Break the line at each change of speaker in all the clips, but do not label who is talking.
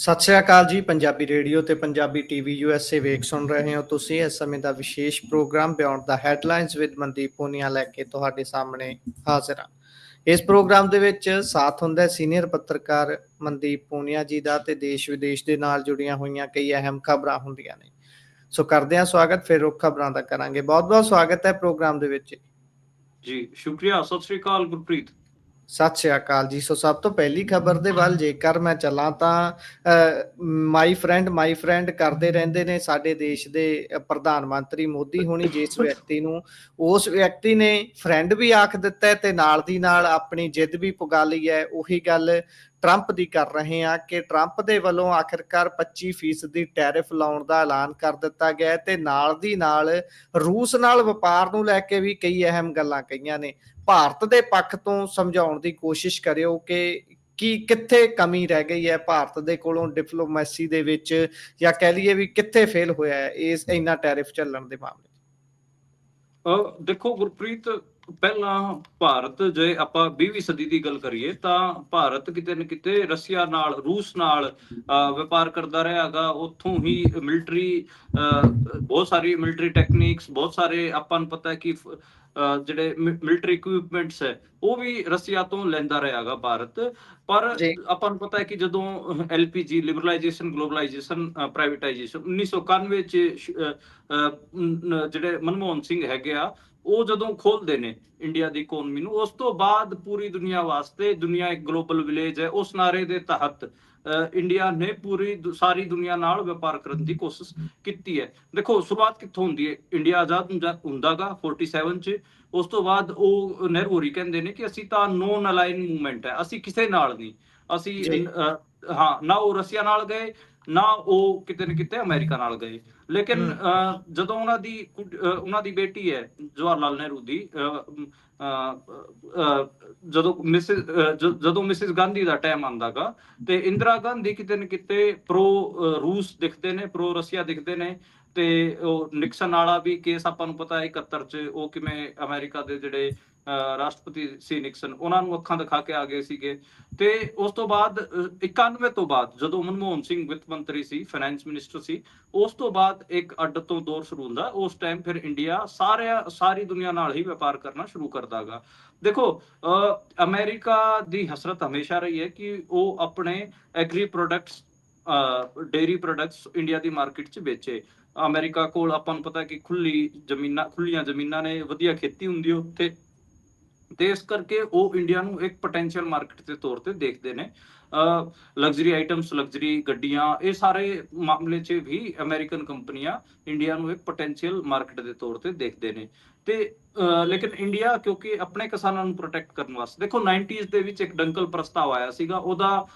ਸਤਿ ਸ਼੍ਰੀ ਅਕਾਲ ਜੀ, ਪੰਜਾਬੀ ਰੇਡੀਓ ਤੇ ਪੰਜਾਬੀ ਟੀਵੀ ਯੂਐਸਏ ਵੇਖ ਸੁਣ ਰਹੇ ਹੋ ਤੁਸੀਂ ਇਸ ਸਮੇਂ ਦਾ ਵਿਸ਼ੇਸ਼ ਪ੍ਰੋਗਰਾਮ ਬਿਯੋਂਡ ਦਾ ਹੈਡਲਾਈਨਸ ਵਿਦ ਮਨਦੀਪ ਪੂਨੀਆ ਲੈ ਕੇ ਤੁਹਾਡੇ ਸਾਹਮਣੇ ਹਾਜ਼ਰ ਹਾਂ। ਇਸ ਪ੍ਰੋਗਰਾਮ ਦੇ ਵਿੱਚ ਸਾਥ ਹੁੰਦਾ ਹੈ ਸੀਨੀਅਰ ਪੱਤਰਕਾਰ ਮਨਦੀਪ ਪੂਨੀਆ ਜੀ ਦਾ ਤੇ ਦੇਸ਼ ਵਿਦੇਸ਼ ਦੇ ਨਾਲ ਜੁੜੀਆਂ ਹੋਈਆਂ ਕਈ ਅਹਿਮ ਖਬਰਾਂ ਹੁੰਦੀਆਂ ਨੇ। ਸੋ ਕਰਦੇ ਹਾਂ ਸਵਾਗਤ, ਫਿਰ ਰੁੱਖ ਖਬਰਾਂ ਦਾ ਕਰਾਂਗੇ। ਬਹੁਤ ਬਹੁਤ ਸਵਾਗਤ ਹੈ ਪ੍ਰੋਗਰਾਮ ਦੇ ਵਿੱਚ।
ਜੀ, ਸ਼ੁਕਰੀਆ, ਸਤਿ ਸ੍ਰੀ ਅਕਾਲ ਗੁਰਪ੍ਰੀਤ।
ਸਤਿ ਸ਼੍ਰੀ ਅਕਾਲ ਜੀ। ਸੋ ਸਭ ਤੋਂ ਪਹਿਲੀ ਖਬਰ ਦੇ ਵੱਲ ਜੇਕਰ ਮੈਂ ਚੱਲਾਂ ਤਾਂ ਮਾਈ ਫਰੈਂਡ ਮਾਈ ਫਰੈਂਡ ਕਰਦੇ ਰਹਿੰਦੇ ਨੇ ਸਾਡੇ ਦੇਸ਼ ਦੇ ਪ੍ਰਧਾਨ ਮੰਤਰੀ ਮੋਦੀ ਹੋਣੀ, ਜਿਸ ਵਿਅਕਤੀ ਨੂੰ ਉਸ ਵਿਅਕਤੀ ਨੇ ਫਰੈਂਡ ਵੀ ਆਖ ਦਿੱਤਾ ਤੇ ਨਾਲ ਦੀ ਨਾਲ ਆਪਣੀ ਜਿੱਦ ਵੀ ਪੁਗਾ ਲਈ ਹੈ। ਉਹੀ ਗੱਲ ਟਰੰਪ ਦੀ ਕਰ ਰਹੇ ਆ ਕਿ ਟਰੰਪ ਦੇ ਵੱਲੋਂ ਆਖਿਰਕਾਰ 25% ਦੀ ਟੈਰਿਫ ਲਾਉਣ ਦਾ ਐਲਾਨ ਕਰ ਦਿੱਤਾ ਗਿਆ ਤੇ ਨਾਲ ਦੀ ਨਾਲ ਰੂਸ ਨਾਲ ਵਪਾਰ ਨੂੰ ਲੈ ਕੇ ਵੀ ਕਈ ਅਹਿਮ ਗੱਲਾਂ ਕਹੀਆਂ ਨੇ। ਭਾਰਤ ਦੇ ਪੱਖ ਤੋਂ ਸਮਝਾਉਣ ਦੀ ਕੋਸ਼ਿਸ਼ ਕਰਿਓ ਕਿ ਕੀ ਕਿੱਥੇ ਕਮੀ ਰਹਿ ਗਈ ਹੈ ਭਾਰਤ ਦੇ ਕੋਲੋਂ ਡਿਪਲੋਮੈਸੀ ਦੇ ਵਿੱਚ ਜਾਂ ਕਹਿ ਲਈਏ ਵੀ ਕਿੱਥੇ ਫੇਲ ਹੋਇਆ ਹੈ ਇਸ ਇੰਨਾ ਟੈਰਿਫ ਚੱਲਣ ਦੇ ਮਾਮਲੇ 'ਚ?
ਅ, ਦੇਖੋ ਗੁਰਪ੍ਰੀਤ ਪਹਿਲਾਂ ਭਾਰਤ ਜੇ ਆਪਾਂ 20ਵੀਂ ਸਦੀ ਦੀ ਗੱਲ ਕਰੀਏ ਤਾਂ ਭਾਰਤ ਕਿਤੇ ਨਾ ਕਿਤੇ ਰਸ਼ੀਆ ਨਾਲ ਰੂਸ ਨਾਲ ਵਪਾਰ ਕਰਦਾ ਰਿਹਾਗਾ ਉੱਥੋਂ ਹੀ ਮਿਲਟਰੀ ਬਹੁਤ ਸਾਰੀ ਮਿਲਟਰੀ ਟੈਕਨੀਕਸ ਬਹੁਤ ਸਾਰੇ ਆਪਾਂ ਨੂੰ ਪਤਾ ਹੈ ਕਿ ਜਿਹੜੇ ਮਿਲਟਰੀ ਇਕਵਿਪਮੈਂਟਸ ਹੈ ਉਹ ਵੀ ਰਸ਼ੀਆ ਤੋਂ ਲੈਂਦਾ ਰਿਹਾਗਾ ਭਾਰਤ ਪਰ। ਆਪਾਂ ਨੂੰ ਪਤਾ ਹੈ ਕਿ ਜਦੋਂ ਐਲਪੀਜੀ ਲਿਬਰਲਾਈਜੇਸ਼ਨ ਗਲੋਬਲਾਈਜੇਸ਼ਨ ਪ੍ਰਾਈਵੇਟਾਈਜੇਸ਼ਨ 1991 ਚ ਜਿਹੜੇ ਮਨਮੋਹਨ ਸਿੰਘ ਹੈਗੇ ਆ ਉਹ ਜਦੋਂ ਖੋਲਦੇ ਨੇ ਇੰਡੀਆ ਦੀ ਇਕਨੋਮੀ ਨੂੰ ਉਸ ਤੋਂ ਬਾਅਦ ਪੂਰੀ ਦੁਨੀਆ ਵਾਸਤੇ ਦੁਨੀਆ ਇੱਕ ਗਲੋਬਲ ਵਿਲੇਜ ਹੈ ਉਸ ਨਾਰੇ ਦੇ ਤਹਿਤ ਇੰਡੀਆ ਨੇ ਪੂਰੀ ਸਾਰੀ ਦੁਨੀਆ ਨਾਲ ਵਪਾਰ ਕਰਨ ਦੀ ਕੋਸ਼ਿਸ਼ ਕੀਤੀ ਹੈ। ਦੇਖੋ ਸ਼ੁਰੂਆਤ ਕਿੱਥੋਂ ਹੁੰਦੀ ਹੈ? ਇੰਡੀਆ ਆਜ਼ਾਦ ਹੁੰਦਾ- ਹੁੰਦਾਗਾ 47 ਚ। ਉਸ ਤੋਂ ਬਾਅਦ ਉਹ ਨਹਿਰੂ ਹੋਰੀ ਕਹਿੰਦੇ ਨੇ ਕਿ ਅਸੀਂ ਤਾਂ ਨੋਨ ਅਲਾਈਨ ਮੂਵਮੈਂਟ ਹੈ ਅਸੀਂ ਕਿਸੇ ਨਾਲ ਨਹੀਂ। ਅਸੀਂ ਹਾਂ ਨਾ ਉਹ ਰਸ਼ੀਆ ਨਾਲ ਗਏ ਨਾ ਉਹ ਕਿਤੇ ਨਾ ਕਿਤੇ ਅਮਰੀਕਾ ਨਾਲ ਗਏ। ਲੇਕਿਨ ਜਦੋਂ ਉਹਨਾਂ ਦੀ ਉਹਨਾਂ ਦੀ ਬੇਟੀ ਹੈ ਜਵਾਹਰ ਲਾਲ ਨਹਿਰੂ ਦੀ ਜਦੋਂ ਮਿਸਿਸ ਜਦੋਂ ਮਿਸਿਸ ਗਾਂਧੀ ਦਾ ਟਾਈਮ ਆਂਦਾਗਾ ਤੇ ਇੰਦਰਾ ਗਾਂਧੀ ਕਿਤੇ ਨਾ ਕਿਤੇ ਪ੍ਰੋ ਰੂਸ ਦਿਖਦੇ ਨੇ ਪ੍ਰੋ ਰਸ਼ੀਆ ਦਿਖਦੇ ਨੇ ਤੇ ਉਹ ਨਿਕਸਨ ਵਾਲਾ ਵੀ ਕੇਸ ਆਪਾਂ ਨੂੰ ਪਤਾ ਹੈ 71 ਚ ਉਹ ਕਿਵੇਂ ਅਮਰੀਕਾ ਦੇ ਜਿਹੜੇ ਰਾਸ਼ਟਰਪਤੀ ਸੀ ਨਿਕਸਨ। ਉਹਨਾਂ ਨੂੰ ਅੱਖਾਂ ਦਿਖਾ ਕੇ ਆ ਗਏ ਸੀਗੇ। ਤੇ ਉਸ ਤੋਂ ਬਾਅਦ 91 ਤੋਂ ਬਾਅਦ ਜਦੋਂ ਮਨਮੋਹਨ ਸਿੰਘ ਵਿੱਤ ਮੰਤਰੀ ਸੀ ਫਾਈਨੈਂਸ ਮਿਨਿਸਟਰ ਸੀ ਉਸ ਤੋਂ ਬਾਅਦ ਇੱਕ ਅੱਡ ਤੋਂ ਦੌਰ ਸ਼ੁਰੂ ਹੁੰਦਾ। ਉਸ ਟਾਈਮ ਫਿਰ ਇੰਡੀਆ ਸਾਰਿਆ ਸਾਰੀ ਦੁਨੀਆ ਨਾਲ ਹੀ ਵਪਾਰ ਕਰਨਾ ਸ਼ੁਰੂ ਕਰਦਾਗਾ। ਦੇਖੋ ਅ, ਅਮਰੀਕਾ ਦੀ ਹਸਰਤ ਹਮੇਸ਼ਾ ਰਹੀ ਹੈ ਕਿ ਉਹ ਆਪਣੇ agri products dairy products India ਦੀ ਮਾਰਕੀਟ 'ਚ ਵੇਚੇ। ਅਮਰੀਕਾ ਕੋਲ ਆਪਾਂ ਨੂੰ ਪਤਾ ਕਿ ਖੁੱਲੀ ਜ਼ਮੀਨਾਂ ਖੁੱਲੀਆਂ ਜ਼ਮੀਨਾਂ ਨੇ ਵਧੀਆ ਖੇਤੀ ਹੁੰਦੀ ਹੈ ਉੱਥੇ। ਤੇ ਇਸ ਕਰਕੇ ਉਹ ਇੰਡੀਆ ਨੂੰ ਇੱਕ ਪੋਟੈਂਸ਼ੀਅਲ ਮਾਰਕੀਟ ਦੇ ਤੌਰ ਤੇ ਦੇਖਦੇ ਨੇ। ਲਗਜ਼ਰੀ ਆਈਟਮਸ ਲਗਜ਼ਰੀ ਗੱਡੀਆਂ, ਇਹ ਸਾਰੇ ਮਾਮਲੇ 'ਚ ਵੀ ਅਮਰੀਕਨ ਕੰਪਨੀਆਂ ਇੰਡੀਆ ਨੂੰ ਇੱਕ ਪੋਟੈਂਸ਼ੀਅਲ ਮਾਰਕੀਟ ਦੇ ਤੌਰ ਤੇ ਦੇਖਦੇ ਨੇ। ਤੇ ਲੇਕਿਨ ਇੰਡੀਆ ਕਿਉਂਕਿ ਆਪਣੇ ਕਿਸਾਨਾਂ ਨੂੰ ਪ੍ਰੋਟੈਕਟ ਕਰਨ ਵਾਸਤੇ, ਦੇਖੋ 90s ਦੇ ਵਿੱਚ ਇੱਕ ਡੰਕਲ ਪ੍ਰਸਤਾਵ ਆਇਆ ਸੀਗਾ, ਉਹਦਾ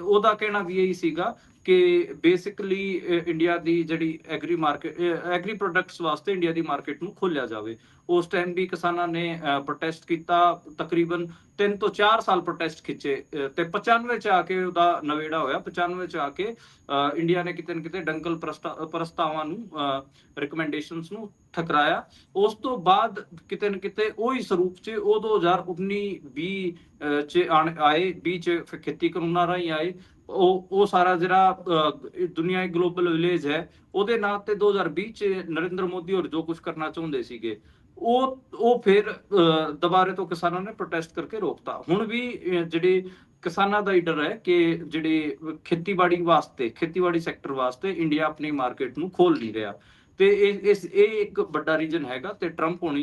ਉਹਦਾ ਕਹਿਣਾ ਵੀ ਇਹੀ ਸੀਗਾ ਕਿ ਬੇਸਿਕਲੀ ਇੰਡੀਆ ਦੀ ਜਿਹੜੀ ਐਗਰੀ ਮਾਰਕੀਟ ਐਗਰੀ ਪ੍ਰੋਡਕਟਸ ਵਾਸਤੇ ਇੰਡੀਆ ਦੀ ਮਾਰਕੀਟ ਨੂੰ ਖੋਲਿਆ ਜਾਵੇ। ਉਸ ਟਾਈਮ ਵੀ ਕਿਸਾਨਾਂ ਨੇ ਪ੍ਰੋਟੈਸਟ ਕੀਤਾ, ਤਕਰੀਬਨ 3 ਤੋਂ 4 ਸਾਲ ਪ੍ਰੋਟੈਸਟ ਖਿੱਚੇ ਤੇ 95 ਚ ਆ ਕੇ ਉਹਦਾ ਨਵੇੜਾ ਹੋਇਆ 95 ਚ ਆ ਕੇ ਇੰਡੀਆ ਨੇ ਕਿਤੇ ਨਾ ਕਿਤੇ ਡੰਕਲ ਪ੍ਰਸਤਾ- ਪ੍ਰਸਤਾਵਾਂ ਨੂੰ ਰਿਕਮੈਂਡੇਸ਼ਨਸ ਨੂੰ ਠਕਰਾਇਆ। ਉਸ ਤੋਂ ਬਾਅਦ ਕਿਤੇ ਨਾ ਕਿਤੇ ਉਹੀ ਸਰੂਪ ਚ, ਉਹ 2019 20 ਚ ਆਏ 20 ਚ ਖੇਤੀ ਕਾਨੂੰਨਾਂ ਰਾਹੀਂ ਆਏ। ਉਹ ਉਹ ਸਾਰਾ ਜਿਹੜਾ ਦੁਨੀਆ ਇੱਕ ਗਲੋਬਲ ਵਿਲੇਜ ਹੈ, ਉਹਦੇ ਨਾਂ ਤੇ 2020 ਚ ਨਰਿੰਦਰ ਮੋਦੀ ਹੋਰ ਜੋ ਕੁਝ ਕਰਨਾ ਚਾਹੁੰਦੇ ਸੀਗੇ, ਉਹ ਉਹ ਫਿਰ ਦੁਬਾਰੇ ਤੋਂ ਕਿਸਾਨਾਂ ਨੇ ਪ੍ਰੋਟੈਸਟ ਕਰਕੇ ਰੋਕਤਾ। ਹੁਣ ਵੀ ਜਿਹੜੇ ਕਿਸਾਨਾਂ ਦਾ ਹੀ ਡਰ ਹੈ ਕਿ ਜਿਹੜੇ ਖੇਤੀਬਾੜੀ ਵਾਸਤੇ, ਖੇਤੀਬਾੜੀ ਸੈਕਟਰ ਵਾਸਤੇ ਇੰਡੀਆ ਆਪਣੀ ਮਾਰਕੀਟ ਨੂੰ ਖੋਲ ਨਹੀਂ ਰਿਹਾ। ਤੇ ਇਹ ਇਸ ਇਹ ਇੱਕ ਵੱਡਾ ਰੀਜਨ ਹੈਗਾ ਤੇ ਟਰੰਪ ਹੋਣੀ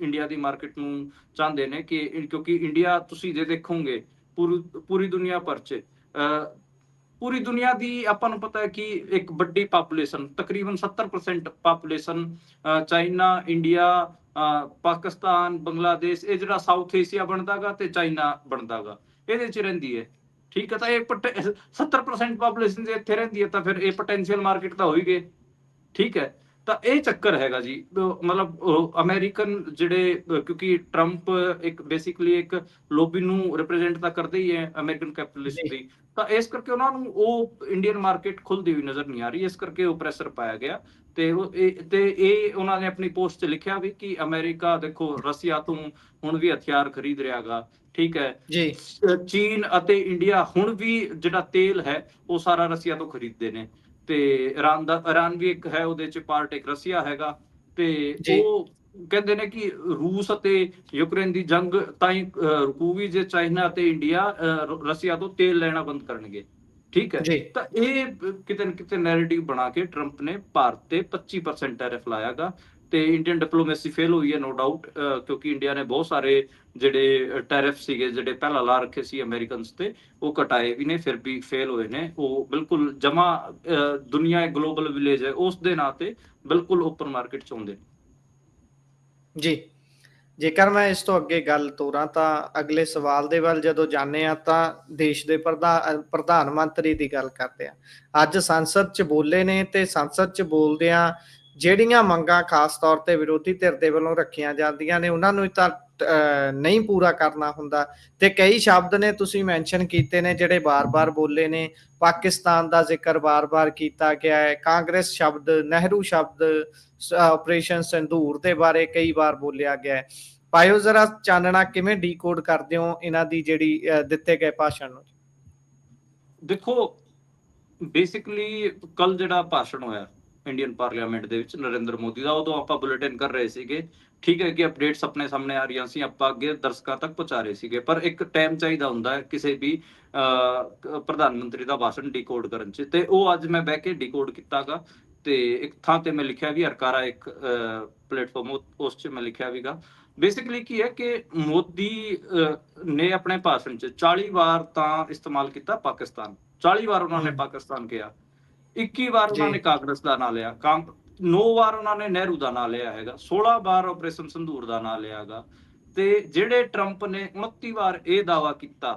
ਇੰਡੀਆ ਦੀ ਮਾਰਕੀਟ ਨੂੰ ਚਾਹੁੰਦੇ ਨੇ ਕਿ ਕਿਉਂਕਿ ਇੰਡੀਆ ਤੁਸੀਂ ਜੇ ਦੇਖੋਗੇ ਪੂਰੀ ਪੂਰੀ ਦੁਨੀਆ ਭਰ ਚ ਅਹ, ਪੂਰੀ ਦੁਨੀਆ ਦੀ ਆਪਾਂ ਨੂੰ ਪਤਾ ਹੈ ਕਿ ਇੱਕ ਵੱਡੀ ਪਾਪੂਲੇਸ਼ਨ ਤਕਰੀਬਨ 70% population China India Pakistan Bangladesh ਇਹ ਜਿਹੜਾ ਸਾਊਥ ਏਸ਼ੀਆ ਬਣਦਾਗਾ ਤੇ ਚਾਈਨਾ ਬਣਦਾਗਾ ਇਹਦੇ ਚ ਰਹਿੰਦੀ ਹੈ ਠੀਕ ਹੈ ਤਾਂ ਇਹ ਪਟ- 70% ਪਾਪੂਲੇਸ਼ਨ ਜੇ ਇੱਥੇ ਰਹਿੰਦੀ ਹੈ ਤਾਂ ਫਿਰ ਇਹ ਪੋਟੈਂਸ਼ੀਅਲ ਮਾਰਕੀਟ ਤਾਂ ਹੋਈ ਗਏ ਠੀਕ ਹੈ ਤਾਂ ਇਹ ਚੱਕਰ ਹੈਗਾ ਜੀ। ਮਤਲਬ ਅਮਰੀਕਨ ਜਿਹੜੇ ਕਿਉਂਕਿ ਟਰੰਪ ਇੱਕ ਬੇਸਿਕਲੀ ਇੱਕ ਲੋਬੀ ਨੂੰ ਰਿਪਰੈਜ਼ੈਂਟ ਤਾਂ ਕਰਦੇ ਹੀ ਹੈ ਅਮਰੀਕਨ ਕੈਪੀਟਲਿਸਟ। ਦੀ। ਤਾਂ ਇਸ ਕਰਕੇ ਉਹਨਾਂ ਨੂੰ ਉਹ ਇੰਡੀਅਨ ਮਾਰਕੀਟ ਖੁੱਲਦੀ ਹੋਈ ਨਜ਼ਰ ਨਹੀਂ ਆ ਰਹੀ। ਇਸ ਕਰਕੇ ਉਹ ਪ੍ਰੈਸ਼ਰ ਪਾਇਆ ਗਿਆ। ਤੇ ਉਹ ਤੇ ਇਹ ਉਹਨਾਂ ਨੇ ਆਪਣੀ ਪੋਸਟ 'ਚ ਲਿਖਿਆ ਵੀ ਕਿ ਅਮਰੀਕਾ ਦੇਖੋ ਰਸ਼ੀਆ ਤੋਂ ਹੁਣ ਵੀ ਹਥਿਆਰ ਖਰੀਦ ਰਿਹਾਗਾ। ਠੀਕ ਹੈ।
ਜੀ।
ਚੀਨ ਅਤੇ ਇੰਡੀਆ ਹੁਣ ਵੀ ਜਿਹੜਾ ਤੇਲ ਹੈ ਉਹ ਸਾਰਾ ਰਸੀਆ ਤੋਂ ਖਰੀਦਦੇ ਨੇ। ਤੇ ਇਰਾਨ ਦਾ ਇਰਾਨ ਵੀ ਇੱਕ ਹੈ ਉਹਦੇ ਚ ਪਾਰਟ ਇੱਕ ਰਸੀਆ ਹੈਗਾ। ਤੇ। ਉਹ ਕਹਿੰਦੇ ਨੇ ਕਿ ਰੂਸ ਅਤੇ ਯੂਕਰੇਨ ਦੀ ਜੰਗ ਤਾਂ ਹੀ ਅਹ, ਰੁਕੂਗੀ ਜੇ ਚਾਈਨਾ ਅਤੇ ਇੰਡੀਆ ਰਸੀਆ ਤੋਂ ਤੇਲ ਲੈਣਾ ਬੰਦ ਕਰਨਗੇ। ਠੀਕ ਹੈ? ਤਾਂ ਇਹ ਕਿਤੇ ਨਾ ਕਿਤੇ ਨੈਰੇਟਿਵ ਬਣਾ ਕੇ ਟਰੰਪ ਨੇ ਭਾਰਤ ਤੇ 25% ਟੈਰਿਫ ਲਾਇਆਗਾ। ਤੇ ਇੰਡੀਅਨ ਡਿਪਲੋਮੇਸੀ ਫੇਲ ਹੋਈ ਹੈ ਨੋ ਡਾਊਟ ਕਿਉਂਕਿ ਇੰਡੀਆ ਨੇ ਬਹੁਤ ਸਾਰੇ ਜਿਹੜੇ ਟੈਰਿਫ ਸੀਗੇ, ਜਿਹੜੇ ਪਹਿਲਾਂ ਲਾ ਰੱਖੇ ਸੀ ਅਮਰੀਕਨਸ ਤੇ, ਉਹ ਘਟਾਏ ਵੀ ਨੇ, ਫਿਰ ਵੀ ਫੇਲ ਹੋਏ ਨੇ। ਉਹ ਬਿਲਕੁਲ ਜਮਾ ਦੁਨੀਆ ਇੱਕ ਗਲੋਬਲ ਵਿਲੇਜ ਹੈ, ਉਸ ਦੇ ਨਾਂ ਤੇ ਬਿਲਕੁਲ ਓਪਨ ਮਾਰਕੀਟ ਚ ਆਉਂਦੇ
ਜੀ। ਜੇਕਰ ਮੈਂ ਇਸ ਤੋਂ ਅੱਗੇ ਗੱਲ ਤੋਰਾਂ ਤਾਂ ਅਗਲੇ ਸਵਾਲ ਦੇ ਵੱਲ ਜਦੋਂ ਜਾਂਦੇ ਆ ਤਾਂ ਦੇਸ਼ ਦੇ ਪ੍ਰਧਾਨ ਪ੍ਰਧਾਨ ਮੰਤਰੀ ਦੀ ਗੱਲ ਕਰਦੇ ਆ ਅੱਜ ਸੰਸਦ 'ਚ ਬੋਲੇ ਨੇ ਤੇ ਸੰਸਦ 'ਚ ਬੋਲਦਿਆਂ ਜਿਹੜੀਆਂ ਮੰਗਾਂ ਖਾਸ ਤੌਰ ਤੇ ਵਿਰੋਧੀ ਧਿਰ ਦੇ ਵੱਲੋਂ ਰੱਖੀਆਂ ਜਾਂਦੀਆਂ ਨੇ, ਉਹਨਾਂ ਨੂੰ ਤਾਂ ਨਹੀਂ ਪੂਰਾ ਕਰਨਾ ਹੁੰਦਾ। ਤੇ ਕਈ ਸ਼ਬਦ ਨੇ ਤੁਸੀਂ ਮੈਂਸ਼ਨ ਕੀਤੇ ਨੇ, ਜਿਹੜੇ ਬਾਰ-ਬਾਰ ਬੋਲੇ ਨੇ। ਪਾਕਿਸਤਾਨ ਦਾ ਜ਼ਿਕਰ ਬਾਰ-ਬਾਰ ਕੀਤਾ ਗਿਆ ਹੈ। ਕਾਂਗਰਸ ਸ਼ਬਦ, ਨਹਿਰੂ ਸ਼ਬਦ ਆਪਰੇਸ਼ਨ ਸੰਧੂਰ ਦੇ ਬਾਰੇ ਕਈ ਵਾਰ ਬੋਲਿਆ ਗਿਆ ਹੈ। ਪਾਇਓ ਜ਼ਰਾ ਚਾਨਣਾ ਕਿਵੇਂ ਡੀਕੋਡ ਕਰਦੇ ਹੋ ਇਹਨਾਂ ਦੀ ਜਿਹੜੀ ਦਿੱਤੇ ਗਏ ਭਾਸ਼ਣ ਨੂੰ?
ਦੇਖੋ, ਬੇਸਿਕਲੀ ਕੱਲ ਜਿਹੜਾ ਭਾਸ਼ਣ ਹੋਇਆ ਇੰਡੀਅਨ ਪਾਰਲੀਮੈਂਟ ਦੇ ਵਿੱਚ ਨਰਿੰਦਰ ਮੋਦੀ ਦਾ ਉਦੋਂ ਆਪਾਂ ਬੁਲੇਟਿਨ ਕਰ ਰਹੇ ਸੀਗੇ। ਠੀਕ ਹੈ ਕਿ ਅਪਡੇਟਸ ਆਪਣੇ ਸਾਹਮਣੇ ਆ ਰਹੀਆਂ ਸੀ ਆਪਾਂ ਅੱਗੇ ਦਰਸ਼ਕਾਂ ਤੱਕ ਪਹੁੰਚਾ ਰਹੇ ਸੀਗੇ। ਪਰ ਇੱਕ ਟਾਈਮ ਚਾਹੀਦਾ ਹੁੰਦਾ ਹੈ ਕਿਸੇ ਵੀ ਪ੍ਰਧਾਨ ਮੰਤਰੀ ਦਾ ਭਾਸ਼ਣ ਡੀਕੋਡ ਕਰਨ 'ਚ। ਤੇ ਉਹ ਅੱਜ ਮੈਂ ਬਹਿ ਕੇ ਡੀਕੋਡ ਕੀਤਾਗਾ। ਤੇ ਇੱਕ ਥਾਂ ਤੇ ਮੈਂ ਲਿਖਿਆ ਵੀ ਹਰਕਾਰਾ ਇੱਕ ਪਲੇਟਫਾਰਮ ਉਸ 'ਚ ਮੈਂ ਲਿਖਿਆ ਵੀਗਾ। ਬੇਸਿਕਲੀ ਕੀ ਹੈ ਕਿ ਮੋਦੀ ਨੇ ਆਪਣੇ ਭਾਸ਼ਣ 'ਚ 40 ਵਾਰ ਤਾਂ ਇਸਤੇਮਾਲ ਕੀਤਾ ਪਾਕਿਸਤਾਨ। 40 ਵਾਰ ਉਹਨਾਂ ਨੇ। ਪਾਕਿਸਤਾਨ ਕਿਹਾ। 21 ਵਾਰ ਉਹਨਾਂ। ਨੇ ਕਾਂਗਰਸ ਦਾ ਨਾਂ ਲਿਆ। ਕਾਂਗ 9 ਵਾਰ ਉਹਨਾਂ ਨੇ ਨਹਿਰੂ ਦਾ ਨਾਂ ਲਿਆ ਹੈਗਾ। 16 ਵਾਰ ਆਪਰੇਸ਼ਨ ਸੰਧੂਰ ਦਾ ਨਾਂ ਲਿਆਗਾ ਤੇ ਜਿਹੜੇ ਟਰੰਪ ਨੇ 29 ਵਾਰ ਇਹ ਦਾਵਾ ਕੀਤਾ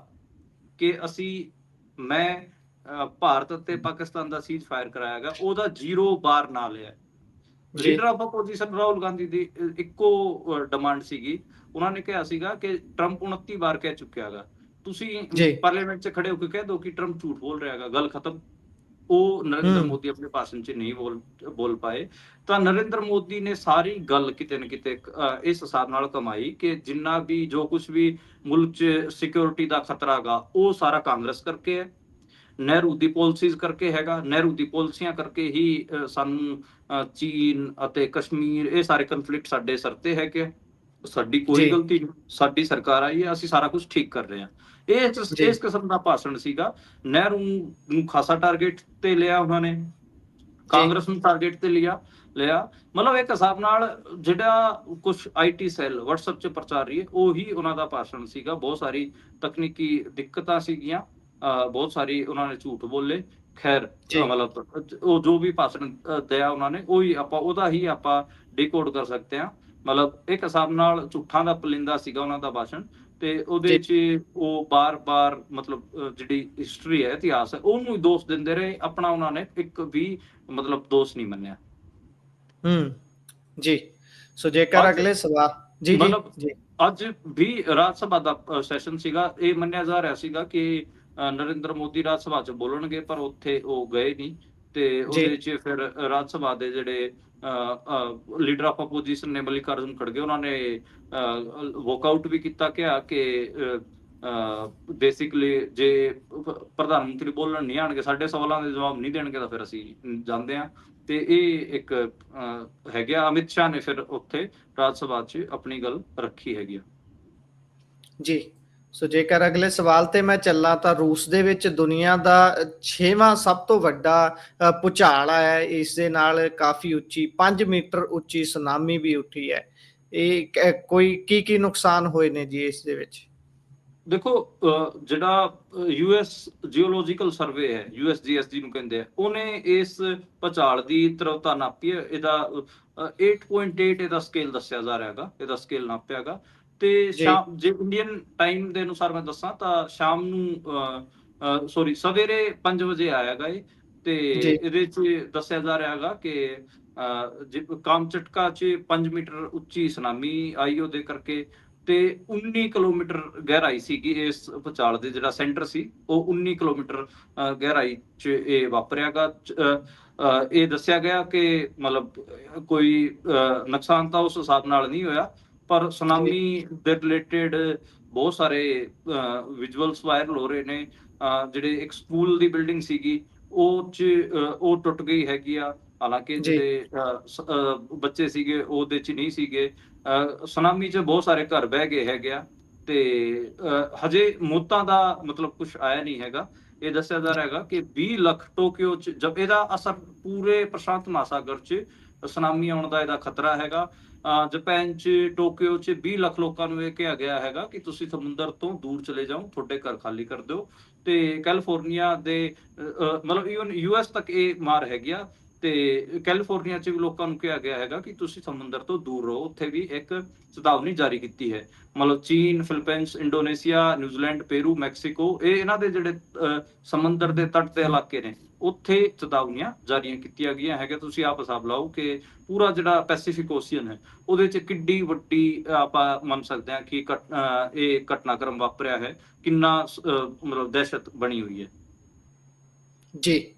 ਕਿ ਅਸੀਂ ਮੈਂ ਭਾਰਤ ਅਤੇ ਪਾਕਿਸਤਾਨ ਦਾ ਸੀਜ਼ ਫਾਇਰ ਕਰਾਇਆਗਾ ਉਹਦਾ ਜ਼ੀਰੋ ਵਾਰ ਨਾਂ ਲਿਆ।
ਜੀ।
Leader of opposition Rahul Gandhi ਦੀ ਇੱਕੋ ਡਿਮਾਂਡ ਸੀਗੀ। ਉਹਨਾਂ ਨੇ ਕਿਹਾ ਸੀਗਾ ਕਿ ਟਰੰਪ 29 ਵਾਰ ਕਹਿ ਚੁੱਕਿਆਗਾ ਤੁਸੀਂ। ਪਾਰਲੀਮੈਂਟ 'ਚ ਖੜੇ ਹੋ ਕੇ ਕਹਿ ਦਿਓ ਕਿ ਟਰੰਪ ਝੂਠ ਬੋਲ ਰਿਹਾ ਹੈਗਾ ਗੱਲ ਖਤਮ। ਉਹ ਨਰਿੰਦਰ। ਮੋਦੀ ਆਪਣੇ ਭਾਸ਼ਣ 'ਚ ਨਹੀਂ ਬੋਲ ਬੋਲ ਪਾਏ। ਤਾਂ ਨਰਿੰਦਰ ਮੋਦੀ ਨੇ ਸਾਰੀ ਗੱਲ ਕਿਤੇ ਨਾ ਕਿਤੇ ਇਸ ਹਿਸਾਬ ਨਾਲ ਕਮਾਈ ਕਿ ਜਿੰਨਾ ਵੀ ਜੋ ਕੁਝ ਵੀ ਮੁਲਕ 'ਚ ਸਿਕਿਉਰਿਟੀ ਦਾ ਖਤਰਾ ਗਾ ਉਹ ਸਾਰਾ ਕਾਂਗਰਸ ਕਰਕੇ ਹੈ। ਨਹਿਰੂ ਦੀ ਪਾਲਿਸੀਜ਼ ਕਰਕੇ ਹੈਗਾ। ਨਹਿਰੂ ਦੀ ਪਾਲਿਸੀਆਂ ਕਰਕੇ ਹੀ ਸਾਨੂੰ ਚੀਨ ਅਤੇ ਕਸ਼ਮੀਰ ਇਹ ਸਾਰੇ ਕਨਫਲਿਕਟ ਸਾਡੇ ਸਿਰ ਤੇ ਹੈਗੇ ਸਾਡੀ ਕੋਈ। ਗਲਤੀ ਨਹੀਂ। ਸਾਡੀ ਸਰਕਾਰ ਆਈ ਹੈ। ਅਸੀਂ ਸਾਰਾ ਕੁਝ ਠੀਕ ਕਰ ਰਹੇ ਹਾਂ। ਇਹ ਇਸ- ਕਿਸਮ ਦਾ ਭਾਸ਼ਣ ਸੀਗਾ। ਨਹਿਰੂ ਨੂੰ ਖਾਸਾ ਟਾਰਗੇਟ ਤੇ ਲਿਆ ਉਹਨਾਂ ਨੇ। ਕਾਂਗਰਸ ਨੂੰ ਟਾਰਗੇਟ ਤੇ ਲਿਆ ਲਿਆ। ਮਤਲਬ ਇੱਕ ਹਿਸਾਬ ਨਾਲ ਜਿਹੜਾ ਕੁਝ ਆਈਟੀ ਸੈੱਲ WhatsApp 'ਚ ਪ੍ਰਚਾਰ ਰਹੀ ਹੈ ਉਹੀ ਉਹਨਾਂ ਦਾ ਭਾਸ਼ਣ ਸੀਗਾ। ਬਹੁਤ ਸਾਰੀ ਤਕਨੀਕੀ ਦਿੱਕਤਾਂ ਸੀਗੀਆਂ। ਬਹੁਤ ਸਾਰੀ ਉਹਨਾਂ ਨੇ ਝੂਠ ਬੋਲੇ। ਖੈਰ। ਮਤਲਬ ਉਹ ਜੋ ਵੀ ਭਾਸ਼ਣ ਦਿਆ ਉਹਨਾਂ ਨੇ ਉਹੀ ਆਪਾਂ ਉਹਦਾ ਹੀ ਆਪਾਂ ਡੀਕੋਡ ਕਰ ਸਕਦੇ ਹਾਂ। ਮਤਲਬ ਇੱਕ ਹਿਸਾਬ ਨਾਲ ਝੂਠਾਂ ਦਾ ਪਲਿੰਦਾ ਸੀਗਾ ਉਹਨਾਂ ਦਾ ਭਾਸ਼ਣ। ਤੇ ਉਹਦੇ 'ਚ ਉਹ ਬਾਰ-ਬਾਰ ਮਤਲਬ ਜਿਹੜੀ ਹਿਸਟਰੀ ਹੈ ਇਤਿਹਾਸ ਹੈ ਉਹਨੂੰ ਹੀ ਦੋਸ਼ ਦਿੰਦੇ ਰਹੇ ਆਪਣਾ ਉਹਨਾਂ ਨੇ ਇੱਕ ਵੀ ਮਤਲਬ ਦੋਸ਼ ਨਹੀਂ ਮੰਨਿਆ।
ਹੂੰ ਜੀ। ਸੋ ਜੇਕਰ ਅਗਲੇ ਸਵਾਲ ਜੀ ਜੀ
ਅੱਜ ਵੀ ਰਾਜ ਸਭਾ ਦਾ ਸੈਸ਼ਨ ਸੀਗਾ ਇਹ ਮੰਨਿਆ ਜਾ ਰਿਹਾ ਸੀਗਾ ਕਿ ਨਰਿੰਦਰ ਮੋਦੀ ਰਾਜ ਸਭਾ 'ਚ ਬੋਲਣਗੇ ਪਰ ਉੱਥੇ ਉਹ ਗਏ ਨਹੀਂ। ਤੇ ਉਹਦੇ 'ਚ ਫਿਰ ਰਾਜ ਸਭਾ ਦੇ ਜਿਹੜੇ ਲੀਡਰ ਆਫ ਆਪੋਜੀਸ਼ਨ ਨੇ ਮਲਿਕਾਰਜੁਨ ਖੜਗੇ ਉਹਨਾਂ ਨੇ ਵਾਕਆਊਟ ਵੀ ਕੀਤਾ ਕਿਹਾ ਕਿ ਬੇਸਿਕਲੀ ਜੇ ਪ੍ਰਧਾਨ ਮੰਤਰੀ ਬੋਲਣ ਨਹੀਂ ਆਣਗੇ ਸਾਡੇ ਸਵਾਲਾਂ ਦੇ ਜਵਾਬ ਨਹੀਂ ਦੇਣਗੇ ਤਾਂ ਫਿਰ ਅਸੀਂ ਜਾਂਦੇ ਹਾਂ। ਤੇ ਇਹ ਇੱਕ ਅ, ਹੈਗਾ ਅਮਿਤ ਸ਼ਾਹ ਨੇ ਫਿਰ ਉੱਥੇ ਰਾਜ ਸਭਾ 'ਚ ਆਪਣੀ ਗੱਲ ਰੱਖੀ ਹੈਗੀ ਆ।
ਜੀ। ਸੋ ਜੇਕਰ ਅਗਲੇ ਸਵਾਲ ਤੇ ਮੈਂ ਚੱਲਾਂ ਤਾਂ ਰੂਸ ਦੇ ਵਿੱਚ ਦੁਨੀਆ ਦਾ 6ਵਾਂ ਸਭ ਤੋਂ ਵੱਡਾ ਅ, ਆਇਆ ਹੈ। ਇਸ ਦੇ ਨਾਲ ਕਾਫੀ ਉੱਚੀ 5 ਮੀਟਰ ਉੱਚੀ ਸੁਨਾਮੀ ਵੀ ਉੱਠੀ ਹੈ। ਇਹ ਕੋਈ ਕੀ ਕੀ ਨੁਕਸਾਨ ਹੋਏ ਨੇ ਜੀ ਇਸ ਦੇ ਵਿੱਚ?
ਦੇਖੋ ਅਹ ਜਿਹੜਾ ਯੂਐਸ ਜੀਓਲੋਜੀਕਲ ਸਰਵੇ ਹੈ ਯੂਐਸਜੀਐਸ ਨੂੰ ਕਹਿੰਦੇ ਆ ਉਹਨੇ ਇਸ ਭਚਾਲ ਦੀ ਤੀਬਰਤਾ ਨਾਪੀ ਹੈ। ਇਹਦਾ ਅਹ, 8.8 ਇਹਦਾ ਸਕੇਲ ਦੱਸਿਆ ਜਾ ਰਿਹਾ ਹੈਗਾ ਇਹਦਾ ਸਕੇਲ ਨਾਪਿਆ ਨਾਪਿਆਗਾ ਤੇ। ਸ਼ਾਮ ਜੇ ਇੰਡੀਅਨ ਟਾਈਮ ਦੇ ਅਨੁਸਾਰ ਮੈਂ ਦੱਸਾਂ ਤਾਂ ਸ਼ਾਮ ਨੂੰ ਸੌਰੀ ਸਵੇਰੇ 5 ਵਜੇ ਆਇਆਗਾ ਇਹ ਤੇ। ਇਹਦੇ ਚ ਦੱਸਿਆ ਜਾ ਰਿਹਾ ਹੈਗਾ ਕਿ ਕਾਮਚਟਕਾ ਚ 5 ਮੀਟਰ ਉੱਚੀ ਸੁਨਾਮੀ ਆਈ ਉਹਦੇ ਕਰਕੇ ਤੇ 19 ਕਿਲੋਮੀਟਰ ਗਹਿਰਾਈ ਸੀਗੀ ਇਸ ਭੂਚਾਲ ਦੇ ਜਿਹੜਾ ਸੈਂਟਰ ਸੀ ਉਹ 19 ਕਿਲੋਮੀਟਰ ਗਹਿਰਾਈ 'ਚ ਇਹ ਵਾਪਰਿਆਗਾ ਇਹ ਦੱਸਿਆ ਗਿਆ ਕਿ ਮਤਲਬ ਕੋਈ ਨੁਕਸਾਨ ਤਾਂ ਉਸ ਹਿਸਾਬ ਨਾਲ ਨਹੀਂ ਹੋਇਆ ਪਰ ਸੁਨਾਮੀ ਦੇ ਰਿਲੇਟਡ ਬਹੁਤ ਸਾਰੇ ਵਿਜ਼ੂਅਲਸ ਵਾਇਰਲ ਹੋ ਰਹੇ ਨੇ। ਜਿਹੜੇ ਇੱਕ ਸਕੂਲ ਦੀ ਬਿਲਡਿੰਗ ਸੀਗੀ ਉਹ ਚ ਉਹ ਟੁੱਟ ਗਈ ਹੈਗੀ ਆ। ਹਾਲਾਂਕਿ। ਜਿਹੜੇ ਬੱਚੇ ਸੀਗੇ ਉਹਦੇ ਚ ਨਹੀਂ ਸੀਗੇ। ਸੁਨਾਮੀ ਚ ਬਹੁਤ ਸਾਰੇ ਘਰ ਬਹਿ ਗਏ ਹੈਗੇ ਆ। ਤੇ ਹਜੇ ਮੌਤਾਂ ਦਾ ਮਤਲਬ ਕੁਝ ਆਇਆ ਨਹੀਂ ਹੈਗਾ। ਇਹ ਦੱਸਿਆ ਜਾ ਰਿਹਾ ਹੈਗਾ ਕਿ 20 ਲੱਖ ਟੋਕੀਓ ਚ ਜਦ ਇਹਦਾ ਅਸਰ ਪੂਰੇ ਪ੍ਰਸ਼ਾਂਤ ਮਹਾਸਾਗਰ ਚ ਸੁਨਾਮੀ ਆਉਣ ਦਾ ਇਹਦਾ ਖਤਰਾ ਹੈਗਾ। ਜਾਪਾਨ ਚ, ਟੋਕੀਓ ਚ 20 ਲੱਖ ਲੋਕਾਂ ਨੂੰ ਇਹ ਕਿਹਾ ਗਿਆ ਹੈਗਾ ਕਿ ਤੁਸੀਂ ਸਮੁੰਦਰ ਤੋਂ ਦੂਰ ਚਲੇ ਜਾਓ, ਤੁਹਾਡੇ ਘਰ ਖਾਲੀ ਕਰ ਦਿਓ। ਤੇ ਕੈਲੀਫੋਰਨੀਆ ਦੇ ਮਤਲਬ ਈਵਨ ਯੂਐਸ ਤੱਕ ਇਹ ਮਾਰ ਹੈਗੀ ਆ। ਤੇ ਕੈਲੀਫੋਰਨੀਆ ਚ ਵੀ ਲੋਕਾਂ ਨੂੰ ਕਿਹਾ ਗਿਆ ਹੈਗਾ ਕਿ ਤੁਸੀਂ ਸਮੁੰਦਰ ਤੋਂ ਦੂਰ ਰਹੋ। ਉੱਥੇ ਵੀ ਇੱਕ ਚੇਤਾਵਨੀ ਜਾਰੀ ਕੀਤੀ ਹੈ। ਮਤਲਬ ਚੀਨ, Philippines, Indonesia, New Zealand, Peru, Mexico, ਇਹ ਇਹਨਾਂ ਦੇ ਜਿਹੜੇ ਸਮੁੰਦਰ ਦੇ ਤੱਟ ਦੇ ਇਲਾਕੇ ਨੇ, ਉੱਥੇ ਚੇਤਾਵਨੀਆਂ ਜਾਰੀਆਂ ਕੀਤੀਆਂ ਗਈਆਂ ਹੈਗਾ ਤੁਸੀਂ ਆਪ ਹਿਸਾਬ ਲਾਓ ਕਿ ਪੂਰਾ ਜਿਹੜਾ ਪੈਸੀਫਿਕ ਓਸ਼ੀਅਨ ਹੈ, ਉਹਦੇ ਚ ਕਿੱਡੀ ਵੱਡੀ ਆਪਾਂ ਮੰਨ ਸਕਦੇ ਹਾਂ ਕਿ ਘਟ- ਇਹ ਘਟਨਾਕ੍ਰਮ ਵਾਪਰਿਆ ਹੈ। ਕਿੰਨਾ ਮਤਲਬ ਦਹਿਸ਼ਤ ਬਣੀ ਹੋਈ ਹੈ।
ਜੀ।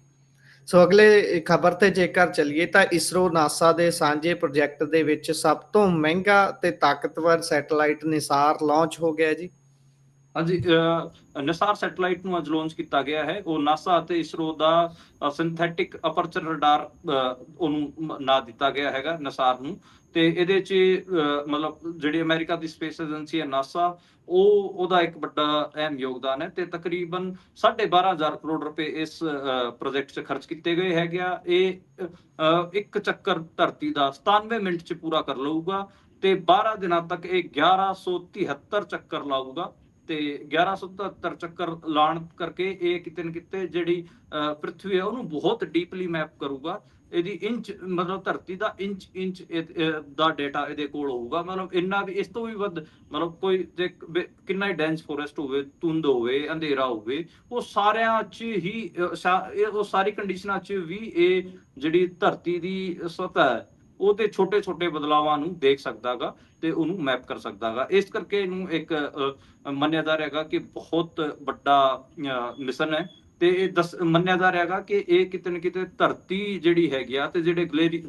ਸੋ ਅਗਲੇ ਖਬਰ ਤੇ ਜੇਕਰ ਚੱਲੀਏ ਤਾਂ ਇਸਰੋ ਨਾਸਾ ਦੇ ਸਾਂਝੇ ਪ੍ਰੋਜੈਕਟ ਦੇ ਵਿੱਚ ਸਭ ਤੋਂ ਮਹਿੰਗਾ ਤੇ ਤਾਕਤਵਰ ਸੈਟੇਲਾਈਟ ਨਿਸਾਰ ਲਾਂਚ ਹੋ ਗਿਆ ਜੀ।
ਹਾਂਜੀ ਅਹ, ਨਿਸਾਰ ਸੈਟੇਲਾਈਟ ਨੂੰ ਅੱਜ ਲਾਂਚ ਕੀਤਾ ਗਿਆ ਹੈ। ਉਹ ਨਾਸਾ ਅਤੇ ਇਸਰੋ ਦਾ ਸਿੰਥੈਟਿਕ ਅਪਰਚਰ ਰਡਾਰ ਉਹਨੂੰ ਮ- ਨਾਂ ਦਿੱਤਾ ਗਿਆ ਹੈਗਾ ਨਿਸਾਰ ਨੂੰ। ਤੇ ਇਹਦੇ 'ਚ ਮਤਲਬ ਜਿਹੜੀ ਅਮਰੀਕਾ ਦੀ ਸਪੇਸ ਏਜੰਸੀ ਹੈ ਨਾਸਾ ਉਹ, ਉਹਦਾ ਇੱਕ ਵੱਡਾ ਅਹਿਮ ਯੋਗਦਾਨ ਹੈ ਤੇ ਤਕਰੀਬਨ 12500 ਕਰੋੜ ਰੁਪਏ ਇਸ ਪ੍ਰੋਜੈਕਟ 'ਚ ਖਰਚ ਕੀਤੇ ਗਏ ਹੈਗੇ ਆ। ਇਹ ਇੱਕ ਚੱਕਰ ਧਰਤੀ ਦਾ 97 ਮਿੰਟ 'ਚ ਪੂਰਾ ਕਰ ਲਊਗਾ ਤੇ 12 ਦਿਨਾਂ ਤੱਕ ਇਹ 1173 ਚੱਕਰ ਲਾਊਗਾ। ਤੇ 1177 ਚੱਕਰ ਲਾਣ ਕਰਕੇ ਇਹ ਕਿਤੇ ਨਾ ਕਿਤੇ ਜਿਹੜੀ ਅਹ, ਹੈ ਉਹਨੂੰ ਬਹੁਤ ਡੀਪਲੀ ਮੈਪ ਕਰੂਗਾ। ਇਹਦੀ ਇੰਚ ਮਤਲਬ ਧਰਤੀ ਦਾ ਇੰਚ ਇੰਚ ਦਾ ਡਾਟਾ ਇਹਦੇ ਕੋਲ ਹੋਊਗਾ। ਮਤਲਬ ਇੰਨਾ ਵੀ ਇਸ ਤੋਂ ਵੀ ਵੱਧ ਮਤਲਬ ਕੋਈ ਕਿੰਨਾ ਹੀ ਡੈਂਸ ਫੋਰੈਸਟ ਹੋਵੇ ਧੁੰਦ ਹੋਵੇ ਅੰਧੇਰਾ ਹੋਵੇ ਉਹ ਸਾਰਿਆਂ 'ਚ ਹੀ ਉਹ ਸਾਰੀ ਕੰਡੀਸ਼ਨਾਂ 'ਚ ਵੀ ਇਹ ਜਿਹੜੀ ਧਰਤੀ ਦੀ ਸਤਹ ਹੈ ਉਹਦੇ ਛੋਟੇ ਛੋਟੇ ਬਦਲਾਵਾਂ ਨੂੰ ਦੇਖ ਸਕਦਾਗਾ। ਤੇ ਉਹਨੂੰ ਮੈਪ ਕਰ ਸਕਦਾ ਸਕਦਾਗਾ। ਇਸ ਕਰਕੇ ਇਹਨੂੰ ਇੱਕ ਮੰਨਿਆ ਜਾ ਰਿਹਾ ਹੈਗਾ ਕਿ ਬਹੁਤ ਵੱਡਾ ਮਿਸ਼ਨ ਹੈ। ਤੇ ਇਹ ਦੱਸ, ਮੰਨਿਆ ਜਾ ਰਿਹਾਗਾ ਕਿ ਇਹ ਕਿਤੇ ਨਾ ਕਿਤੇ ਧਰਤੀ ਜਿਹੜੀ ਹੈਗੀ ਆ ਤੇ ਜਿਹੜੇ